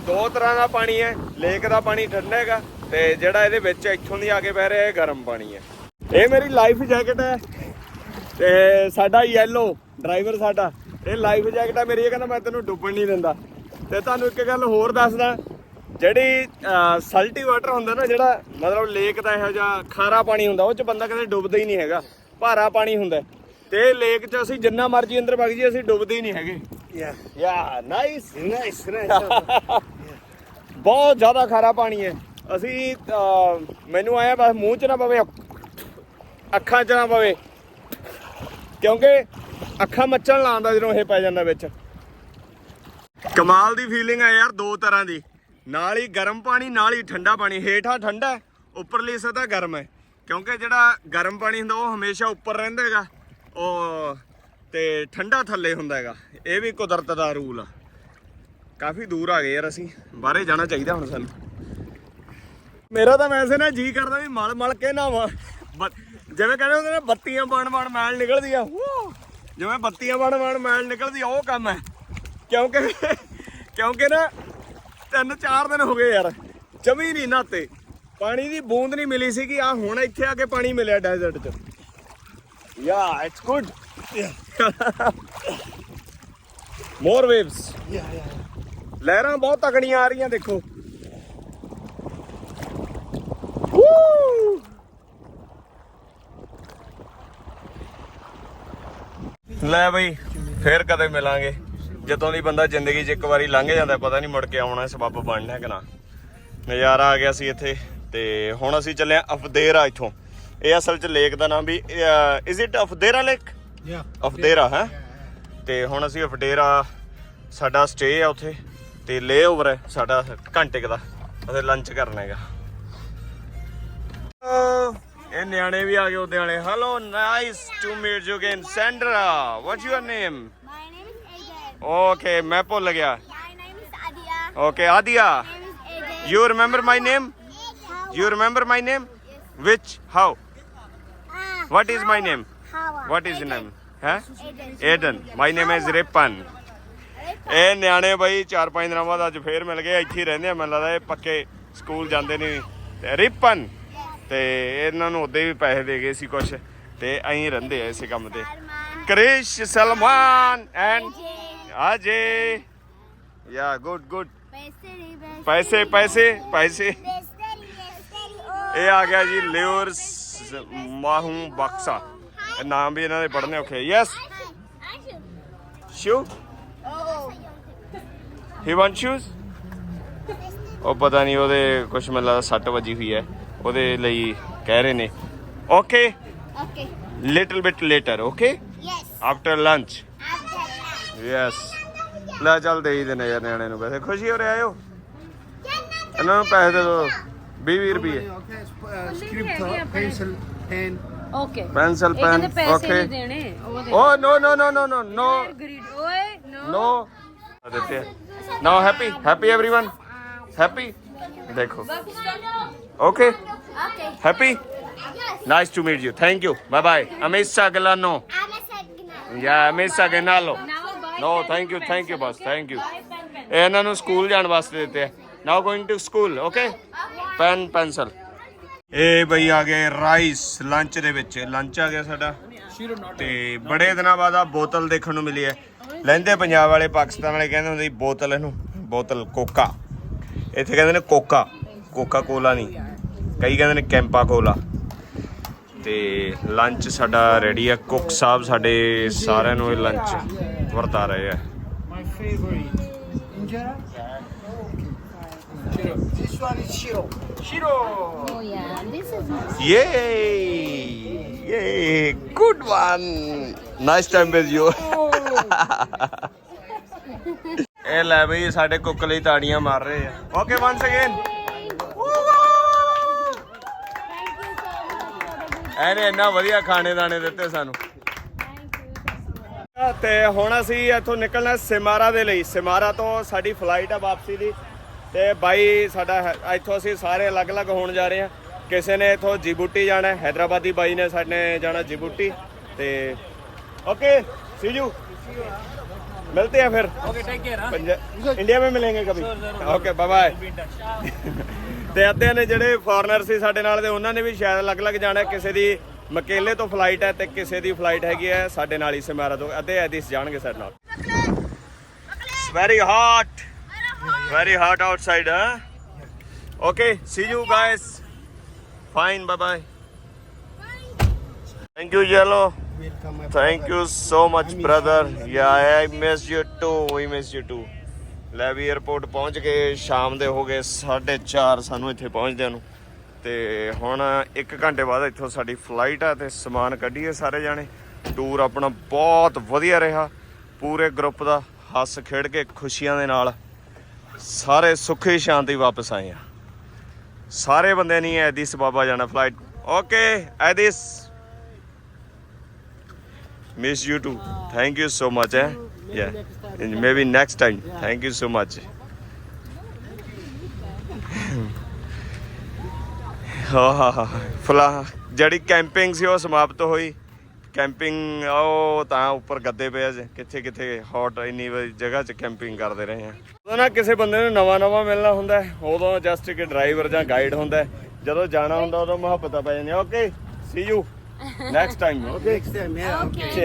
ਦੋ ਤਰ੍ਹਾਂ ਦਾ ਪਾਣੀ ਹੈ ਲੇਕ ਦਾ ਪਾਣੀ ਠੰਡਾ ਹੈਗਾ ਤੇ ਜਿਹੜਾ ਇਹਦੇ ਵਿੱਚ ਇੱਥੋਂ ਦੀ ਆ ਕੇ ਪੈ ਰਿਹਾ, ਇਹ ਗਰਮ ਪਾਣੀ ਹੈ। ਇਹ ਮੇਰੀ ਲਾਈਫ ਜੈਕਟ ਹੈ ਤੇ ਸਾਡਾ ਯੈਲੋ ਡਰਾਈਵਰ ਸਾਡਾ। ਇਹ ਲਾਈਫ ਜੈਕਟ ਆ ਮੇਰੀ, ਇਹ ਕਹਿੰਦਾ ਮੈਂ ਤੈਨੂੰ ਡੁੱਬਣ ਨਹੀਂ ਦਿੰਦਾ। ਤੇ ਤੁਹਾਨੂੰ ਇੱਕ ਗੱਲ ਹੋਰ ਦੱਸਦਾ ਜਿਹੜੀ ਸਲਟੀ ਵਾਟਰ ਹੁੰਦਾ ਨਾ ਜਿਹੜਾ ਮਤਲਬ ਲੇਕ ਦਾ ਇਹੋ ਜਿਹਾ ਖਾਰਾ ਪਾਣੀ ਹੁੰਦਾ ਉਹ ਚ ਬੰਦਾ ਕਦੇ ਡੁੱਬਦਾ ਹੀ ਨਹੀਂ ਹੈਗਾ ਭਾਰਾ ਪਾਣੀ ਹੁੰਦਾ ਤੇ ਲੇਕ ਚ ਅਸੀਂ ਜਿੰਨਾ ਮਰਜ਼ੀ ਅੰਦਰ ਵਗ ਜੀ ਅਸੀਂ ਡੁੱਬਦੇ ਹੀ ਨਹੀਂ ਹੈਗੇ। ਯਾ ਯਾ ਨਾਈਸ ਨਾਈਸ ਬਹੁਤ ਜ਼ਿਆਦਾ ਖਾਰਾ ਪਾਣੀ ਹੈ। ਅਸੀਂ ਮੈਨੂੰ ਆਇਆ ਬਸ ਮੂੰਹ ਚ ਨਾ ਪਵੇ ਅੱਖਾਂ ਚ ਨਾ ਪਵੇ। ਕਿਉਂਕਿ ਅੱਖਾਂ ਮੱਚਣ ਲਾਉਂਦਾ ਜਦੋਂ ਇਹ ਪੈ ਜਾਂਦਾ ਵਿੱਚ। ਕਮਾਲ ਦੀ ਫੀਲਿੰਗ ਆ ਯਾਰ ਦੋ ਤਰ੍ਹਾਂ ਦੀ। ਨਾਲ ਹੀ ਗਰਮ ਪਾਣੀ, ਨਾਲ ਹੀ ਠੰਡਾ ਪਾਣੀ, ਹੇਠਾਂ ਠੰਡਾ ਉੱਪਰਲੀ ਸਤ੍ਹਾ ਗਰਮ ਹੈ। ਕਿਉਂਕਿ ਜਿਹੜਾ ਗਰਮ ਪਾਣੀ ਹੁੰਦਾ, ਉਹ ਹਮੇਸ਼ਾ ਉੱਪਰ ਰਹਿੰਦਾ ਹੈਗਾ। ਉਹ ਤੇ ਠੰਡਾ ਥੱਲੇ ਹੁੰਦਾ ਹੈਗਾ। ਇਹ ਵੀ ਕੁਦਰਤ ਦਾ ਰੂਲ ਆ। ਕਾਫੀ ਦੂਰ ਆ ਗਏ ਯਾਰ ਅਸੀਂ। ਬਾਹਰੇ ਜਾਣਾ ਚਾਹੀਦਾ ਹੁਣ ਸਾਨੂੰ। ਮੇਰਾ ਤਾਂ ਵੈਸੇ ਨਾ ਜੀ ਕਰਦਾ ਵੀ ਮਲ ਮਲ ਕੇ ਨਾਵਾਂ ਬ- ਜਿਵੇਂ ਕਹਿੰਦੇ ਹੁੰਦੇ ਨੇ, ਬੱਤੀਆਂ ਬਣ ਬਣ ਮੈਲ ਨਿਕਲਦੀ ਆ। ਜਿਵੇਂ ਬੱਤੀਆਂ ਬਣ ਬਣ ਮੈਲ ਨਿਕਲਦੀ ਆ, ਉਹ ਕੰਮ ਹੈ। ਕਿਉਂਕਿ ਕਿਉਂਕਿ ਨਾ ਤਿੰਨ ਚਾਰ ਦਿਨ ਹੋ ਗਏ ਯਾਰ ਜਮੀ ਨਹੀਂ ਨਾਤੇ ਪਾਣੀ ਦੀ ਬੂੰਦ ਨਹੀਂ ਮਿਲੀ ਸੀਗੀ ਆ ਹੁਣ ਇੱਥੇ ਆ ਕੇ ਪਾਣੀ ਮਿਲਿਆ ਡੈਜ਼ਰਟ 'ਚ। ਯਾ ਇਟਸ ਗੁੱਡ ਮੋਰ ਵੇਵਸ ਲਹਿਰਾਂ ਬਹੁਤ ਤਕੜੀਆਂ ਆ ਰਹੀਆਂ ਦੇਖੋ! ਲੈ ਬਈ ਫੇਰ ਕਦੇ ਮਿਲਾਂਗੇ। ਜਦੋਂ ਦੀ ਬੰਦਾ ਜ਼ਿੰਦਗੀ 'ਚ ਇੱਕ ਵਾਰੀ ਲੰਘ ਜਾਂਦਾ ਪਤਾ ਨਹੀਂ ਮੁੜ ਕੇ ਆਉਣਾ ਸਬੱਬ ਬਣਨਾ ਕਿ ਨਾ। ਨਜ਼ਾਰਾ ਆ ਗਿਆ ਸੀ ਇੱਥੇ ਤੇ ਹੁਣ ਅਸੀਂ ਚੱਲੇ ਆ ਅਫਦੇਰਾ ਇੱਥੋਂ। ਇਹ ਅਸਲ 'ਚ ਲੇਕ ਦਾ ਨਾਮ ਵੀ is it Afdera lake Yeah. Afdera. ਹੈ? ਤੇ ਹੁਣ ਅਸੀਂ ਅਫਦੇਰਾ ਸਾਡਾ ਸਟੇ ਆ ਉੱਥੇ ਤੇ ਲੇ ਓਵਰ ਹੈ ਸਾਡਾ ਘੰਟੇ ਦਾ ਅਸੀਂ ਲੰਚ ਕਰਨਾ ਹੈਗਾ। ਇਹ ਨਿਆਣੇ ਵੀ ਆ ਗਏ ਉਹਦੇ ਵਾਲੇ। Hello nice to meet you again Sandra what's your name okay ਮੈਂ ਭੁੱਲ ਗਿਆ। My name is Adia. Okay Adia My name is Aiden. You remember my name? You remember my name which Ah, what is my name Hawa. What is name ਹੈ Aiden. Aiden my name is Ripan ਇਹ ਨਿਆਣੇ ਬਈ 4-5 ਦਿਨਾਂ ਬਾਅਦ ਅੱਜ ਫੇਰ ਮਿਲ ਗਏ ਇੱਥੇ ਹੀ ਰਹਿੰਦੇ ਆ ਮੈਨੂੰ ਲੱਗਦਾ ਇਹ ਪੱਕੇ ਸਕੂਲ ਜਾਂਦੇ ਨਹੀਂ ਤੇ ਰਿਪਨ ਤੇ ਇਹਨਾਂ ਨੂੰ ਉਹਦੇ ਵੀ ਪੈਸੇ ਦੇ ਗਏ ਸੀ ਕੁਛ ਤੇ ਐਂ ਰਹਿੰਦੇ ਆ ਇਸੇ ਕੰਮ ਤੇ. Krish Salman and Pesteri. ਪੈਸੇ ਪੈਸੇ ਪੈਸੇ Pesteri, pesteri. Oh. ਇਹ ਆ ਗਿਆ ਜੀ ਲਿਓਰ ਮਾਹੂ ਬਕਸਾ ਇਹ ਨਾਮ ਵੀ ਇਹਨਾਂ ਦੇ ਪੜ੍ਹਨੇ ਔਖੇ yes. Shoe. He want shoes ਉਹ ਪਤਾ ਨਹੀਂ ਉਹਦੇ ਕੁਛ ਮੈਨੂੰ ਲੱਗਦਾ ਸੱਟ ਵੱਜੀ ਹੋਈ ਹੈ ਉਹਦੇ ਲਈ ਕਹਿ ਰਹੇ ਨੇ okay Okay. Little bit later okay Yes. After lunch. Yes ਲੈ ਚੱਲ ਦੇ ਹੀ ਦੇਣੇ ਯਾਰ ਨਿਆਣੇ ਨੂੰ ਪੈਸੇ ਖੁਸ਼ੀ ਹੋ ਰਿਹਾ ਆਇਓ ਇਹਨਾਂ ਨੂੰ ਪੈਸੇ ਦੇ ਦਿਓ 20 20 ਰੁਪਏ Okay, sp- uh, script, uh, pencil, pen. Okay pencil ਇਹ ਕਹਿੰਦੇ ਪੈਨ ਪੈਸੇ ਓਕੇ ਨਹੀਂ ਦੇਣੇ ਉਹ ਦੇ ਓ ਨੋ no no no no no ਗਰੀਡ ਓਏ ਨੋ ਨੋ ਦਿੱਤੇ now happy happy everyone happy ਦੇਖੋ okay Okay. Happy Nice to meet you. Thank you. Bye bye. Amisa Galano. I'm a second. Yeah, Amisa Ganalo. No, thank you, thank you, boss. Thank you. ਇਹ ਇਹਨਾਂ ਨੂੰ school ਜਾਣ ਵਾਸਤੇ ਦਿੱਤੇ ਆ now going to school okay pen pencil ਇਹ ਬਈ ਆ ਗਏ ਰਾਈਸ ਲੰਚ ਦੇ ਵਿੱਚ। ਲੰਚ ਆ ਗਿਆ ਸਾਡਾ। ਤੇ ਬੜੇ ਦਿਨਾਂ ਬਾਅਦ ਆ ਬੋਤਲ ਦੇਖਣ ਨੂੰ ਮਿਲੀ ਹੈ। ਲੈਂਦੇ ਪੰਜਾਬ ਵਾਲੇ ਪਾਕਿਸਤਾਨ ਵਾਲੇ ਕਹਿੰਦੇ ਹੁੰਦੇ ਬੋਤਲ ਇਹਨੂੰ ਬੋਤਲ ਕੋਕਾ। ਇੱਥੇ ਕਹਿੰਦੇ ਨੇ ਕੋਕਾ। ਕੋਕਾ ਕੋਲਾ ਨਹੀਂ। ਕਈ ਕਹਿੰਦੇ ਨੇ ਕੈਂਪਾ ਕੋਲਾ। ਤੇ ਲੰਚ ਸਾਡਾ ਰੈਡੀ ਆ। ਕੁੱਕ ਸਾਹਿਬ ਸਾਡੇ ਸਾਰਿਆਂ ਨੂੰ ਇਹ ਲੰਚ। ਵਰਤਾ ਰਹੇ ਆ My favorite. Injera? Shiro. This one is Shiro. Shiro! Oh yeah, this is yeah yeah good one nice time with you ਇਹ ਲੈ ਬਈ ਸਾਡੇ ਕੁੱਕ ਲਈ ਤਾੜੀਆਂ ਮਾਰ ਰਹੇ ਆ ਓਕੇ ਵਾਂਸ ਅਗੇਨ ਐਨੇ ਇੰਨਾ ਵਧੀਆ ਖਾਣੇ ਦਾਣੇ ਦਿੱਤੇ ਸਾਨੂੰ ਤੇ ਹੁਣ ਅਸੀਂ ਇੱਥੋਂ ਨਿਕਲਣਾ ਸਿਮਾਰਾ ਦੇ ਲਈ ਸਿਮਾਰਾ ਤੋਂ ਸਾਡੀ ਫਲਾਈਟ ਆ ਵਾਪਸੀ ਦੀ ਤੇ ਬਾਈ ਸਾਡਾ ਹੈ- ਇੱਥੋਂ ਅਸੀਂ ਸਾਰੇ ਅਲੱਗ-ਅਲੱਗ ਹੋਣ ਜਾ ਰਹੇ ਹਾਂ ਕਿਸੇ ਨੇ ਇੱਥੋਂ ਜਿਬੂਟੀ ਜਾਣਾ ਹੈ ਹੈਦਰਾਬਾਦੀ ਬਾਈ ਨੇ ਸਾਡੇ ਜਾਣਾ ਜਿਬੂਟੀ ਤੇ ਓਕੇ ਸੀ ਯੂ मिलते हैं फिर ओके टेक केयर हाँ पंजा- इंडिया में मिलेंगे कभी ਓਕੇ ਬਾਏ ਬਾਏ ਤੇ ਅੱਧੇ ਨੇ ਜਿਹੜੇ ਫੋਰਨਰ ਸੀ ਸਾਡੇ ਨਾਲ ਦੇ ਉਹਨਾਂ ਨੇ ਵੀ ਸ਼ਾਇਦ ਅਲੱਗ-ਅਲੱਗ ਜਾਣਾ ਹੈ। ਕਿਸੇ ਦੀ ਮਕੇਲੇ ਤੋਂ ਫਲਾਈਟ ਹੈ ਤੇ ਕਿਸੇ ਦੀ ਫਲਾਈਟ ਹੈਗੀ ਹੈ ਸਾਡੇ ਨਾਲ ਹੀ ਸਮਾਰਾ ਤੋਂ ਅੱਧੇ ਐਦੀਸ ਜਾਣਗੇ ਸਾਡੇ ਨਾਲ। Very hot very hot outside ਹਾਂ। Okay see you guys fine bye bye thank you yellow Welcome, my Thank you so much, brother. Yeah, I miss you too. We miss ਲੈ ਵੀ 에어ਪੋਰਟ ਪਹੁੰਚ ਗਏ ਸ਼ਾਮ ਦੇ ਹੋ ਗਏ 4:30 ਸਾਨੂੰ ਇੱਥੇ ਪਹੁੰਚਦਿਆਂ ਨੂੰ। ਤੇ ਹੁਣ 1 ਘੰਟੇ ਬਾਅਦ ਇੱਥੋਂ ਸਾਡੀ ਫਲਾਈਟ ਆ ਤੇ ਸਮਾਨ ਕੱਢੀਏ ਸਾਰੇ ਜਾਣੇ। ਟੂਰ ਆਪਣਾ ਬਹੁਤ ਵਧੀਆ ਰਿਹਾ। ਪੂਰੇ ਗਰੁੱਪ ਦਾ ਹੱਸ ਖੇਡ ਕੇ ਖੁਸ਼ੀਆਂ ਦੇ ਨਾਲ ਸਾਰੇ ਸੁਖੀ ਸ਼ਾਂਤੀ ਵਾਪਸ ਆਏ ਆ। ਸਾਰੇ ਬੰਦੇ ਨਹੀਂ ਐਦੀਸ ਬਾਬਾ ਜਾਣਾ flight okay Addis miss you too thank you so much ਹੈ yeah and next time thank you so so ਹਾਂ ਫਲਾ ਜਿਹੜੀ ਕੈਂਪਿੰਗ ਸੀ ਉਹ ਸਮਾਪਤ ਹੋਈ। ਕੈਂਪਿੰਗ ਉਹ ਤਾਂ ਉੱਪਰ ਗੱਦੇ ਪਏ ਜੇ। ਕਿੱਥੇ ਕਿੱਥੇ ਹੌਟ ਇੰਨੀ ਵਾਰੀ ਜਗ੍ਹਾ 'ਚ ਕੈਂਪਿੰਗ ਕਰਦੇ ਰਹੇ ਆ। ਉਦੋਂ ਨਾ ਕਿਸੇ ਬੰਦੇ ਨੂੰ ਨਵਾਂ ਨਵਾਂ ਮਿਲਣਾ ਹੁੰਦਾ ਉਦੋਂ ਜਸਟ ਇੱਕ ਡਰਾਈਵਰ ਜਾਂ ਗਾਈਡ ਹੁੰਦਾ। ਜਦੋਂ ਜਾਣਾ ਹੁੰਦਾ ਉਦੋਂ ਮੁਹੱਬਤਾਂ ਪੈ ਜਾਂਦੀਆਂ okay see you next time okay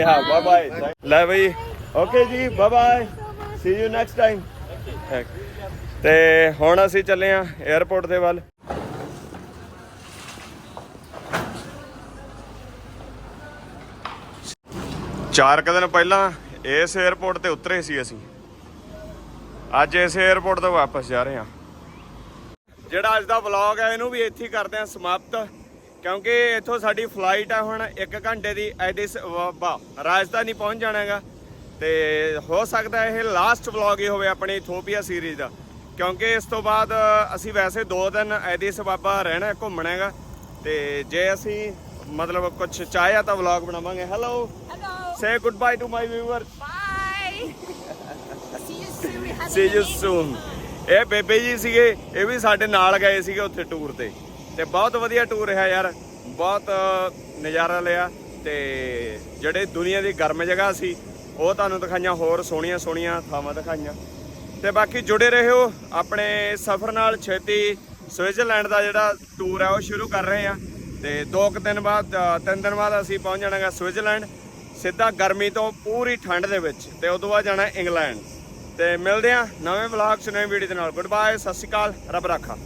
ਹਾਂ ਬਾਏ ਬਾਏ ਲੈ ਬਈ ਓਕੇ ਜੀ bye bye see you next time ਤੇ ਹੁਣ ਅਸੀਂ ਚੱਲੇ ਆ 에어ਪੋਰਟ ਦੇ ਵੱਲ। ਚਾਰ ਕ ਦਿਨ ਪਹਿਲਾਂ ਇਸ 에어ਪੋਰਟ ਤੇ ਉਤਰੇ ਸੀ ਅਸੀਂ। ਅੱਜ ਇਸ 에어ਪੋਰਟ ਤੋਂ ਵਾਪਸ ਜਾ ਰਹੇ ਹਾਂ। ਜਿਹੜਾ ਅੱਜ ਦਾ ਵਲੌਗ ਹੈ, ਇਹਨੂੰ ਵੀ ਇੱਥੇ ਹੀ ਕਰਦੇ ਹਾਂ ਸਮਾਪਤ, ਕਿਉਂਕਿ ਇੱਥੋਂ ਸਾਡੀ ਫਲਾਈਟ ਆ ਹੁਣ 1 ਘੰਟੇ ਦੀ ਐਡਿਸ ਰਾਜਧਾਨੀ ਪਹੁੰਚ ਜਾਣਾ ਹੈਗਾ। ਤੇ ਹੋ ਸਕਦਾ ਇਹ ਲਾਸਟ ਵਲੌਗ ਹੀ ਹੋਵੇ ਆਪਣੀ ਇਥੋਪੀਆ ਸੀਰੀਜ਼ ਦਾ, ਕਿਉਂਕਿ ਇਸ ਤੋਂ ਬਾਅਦ ਅਸੀਂ ਵੈਸੇ 2 ਦਿਨ ਐਡਿਸ ਬਾਬਾ ਰਹਿਣਾ, ਘੁੰਮਣਾ ਹੈਗਾ। ਤੇ ਜੇ ਅਸੀਂ ਮਤਲਬ ਕੁਝ ਚਾਹਿਆ ਤਾਂ ਵਲੌਗ ਬਣਾਵਾਂਗੇ। Hello hello Hello. Say good bye to my viewer Bye. See you soon. See you. Soon ਇਹ ਬੇਬੇ ਜੀ ਸੀਗੇ ਇਹ ਵੀ ਸਾਡੇ ਨਾਲ ਗਏ ਸੀਗੇ ਉੱਥੇ ਟੂਰ ਤੇ ਤੇ ਬਹੁਤ ਵਧੀਆ ਟੂਰ ਰਿਹਾ ਯਾਰ ਬਹੁਤ ਨਜ਼ਾਰਾ ਲਿਆ ਤੇ ਜਿਹੜੇ ਦੁਨੀਆ ਦੀ ਗਰਮ ਜਗ੍ਹਾ ਸੀ ਉਹ ਤੁਹਾਨੂੰ ਦਿਖਾਈਆਂ ਹੋਰ ਸੋਹਣੀਆਂ ਸੋਹਣੀਆਂ ਥਾਵਾਂ ਦਿਖਾਈਆਂ ਤੇ ਬਾਕੀ ਜੁੜੇ ਰਹੋ ਆਪਣੇ ਸਫ਼ਰ ਨਾਲ ਛੇਤੀ ਸਵਿਟਜ਼ਰਲੈਂਡ ਦਾ ਜਿਹੜਾ ਟੂਰ ਹੈ ਉਹ ਸ਼ੁਰੂ ਕਰ ਰਹੇ ਆ ਤੇ ਦੋ ਕੁ ਦਿਨ ਬਾਅਦ ਅ, ਤਿੰਨ ਦਿਨ ਬਾਅਦ ਅਸੀਂ ਪਹੁੰਚ ਜਾਣਾਗਾ ਸਵਿਟਜ਼ਰਲੈਂਡ ਸਿੱਧਾ ਗਰਮੀ ਤੋਂ ਪੂਰੀ ਠੰਡ ਦੇ ਵਿੱਚ ਤੇ ਉਦੋਂ ਬਾਅਦ ਜਾਣਾ ਇੰਗਲੈਂਡ। ਤੇ ਮਿਲਦੇ ਆ ਨਵੇਂ ਵਲੌਗ ਚ ਵੀਡੀਓ ਦੇ ਨਾਲ। ਗੁੱਡ ਬਾਏ ਸਤਿ ਸ਼੍ਰੀ ਅਕਾਲ, ਰੱਬ ਰਾਖਾ।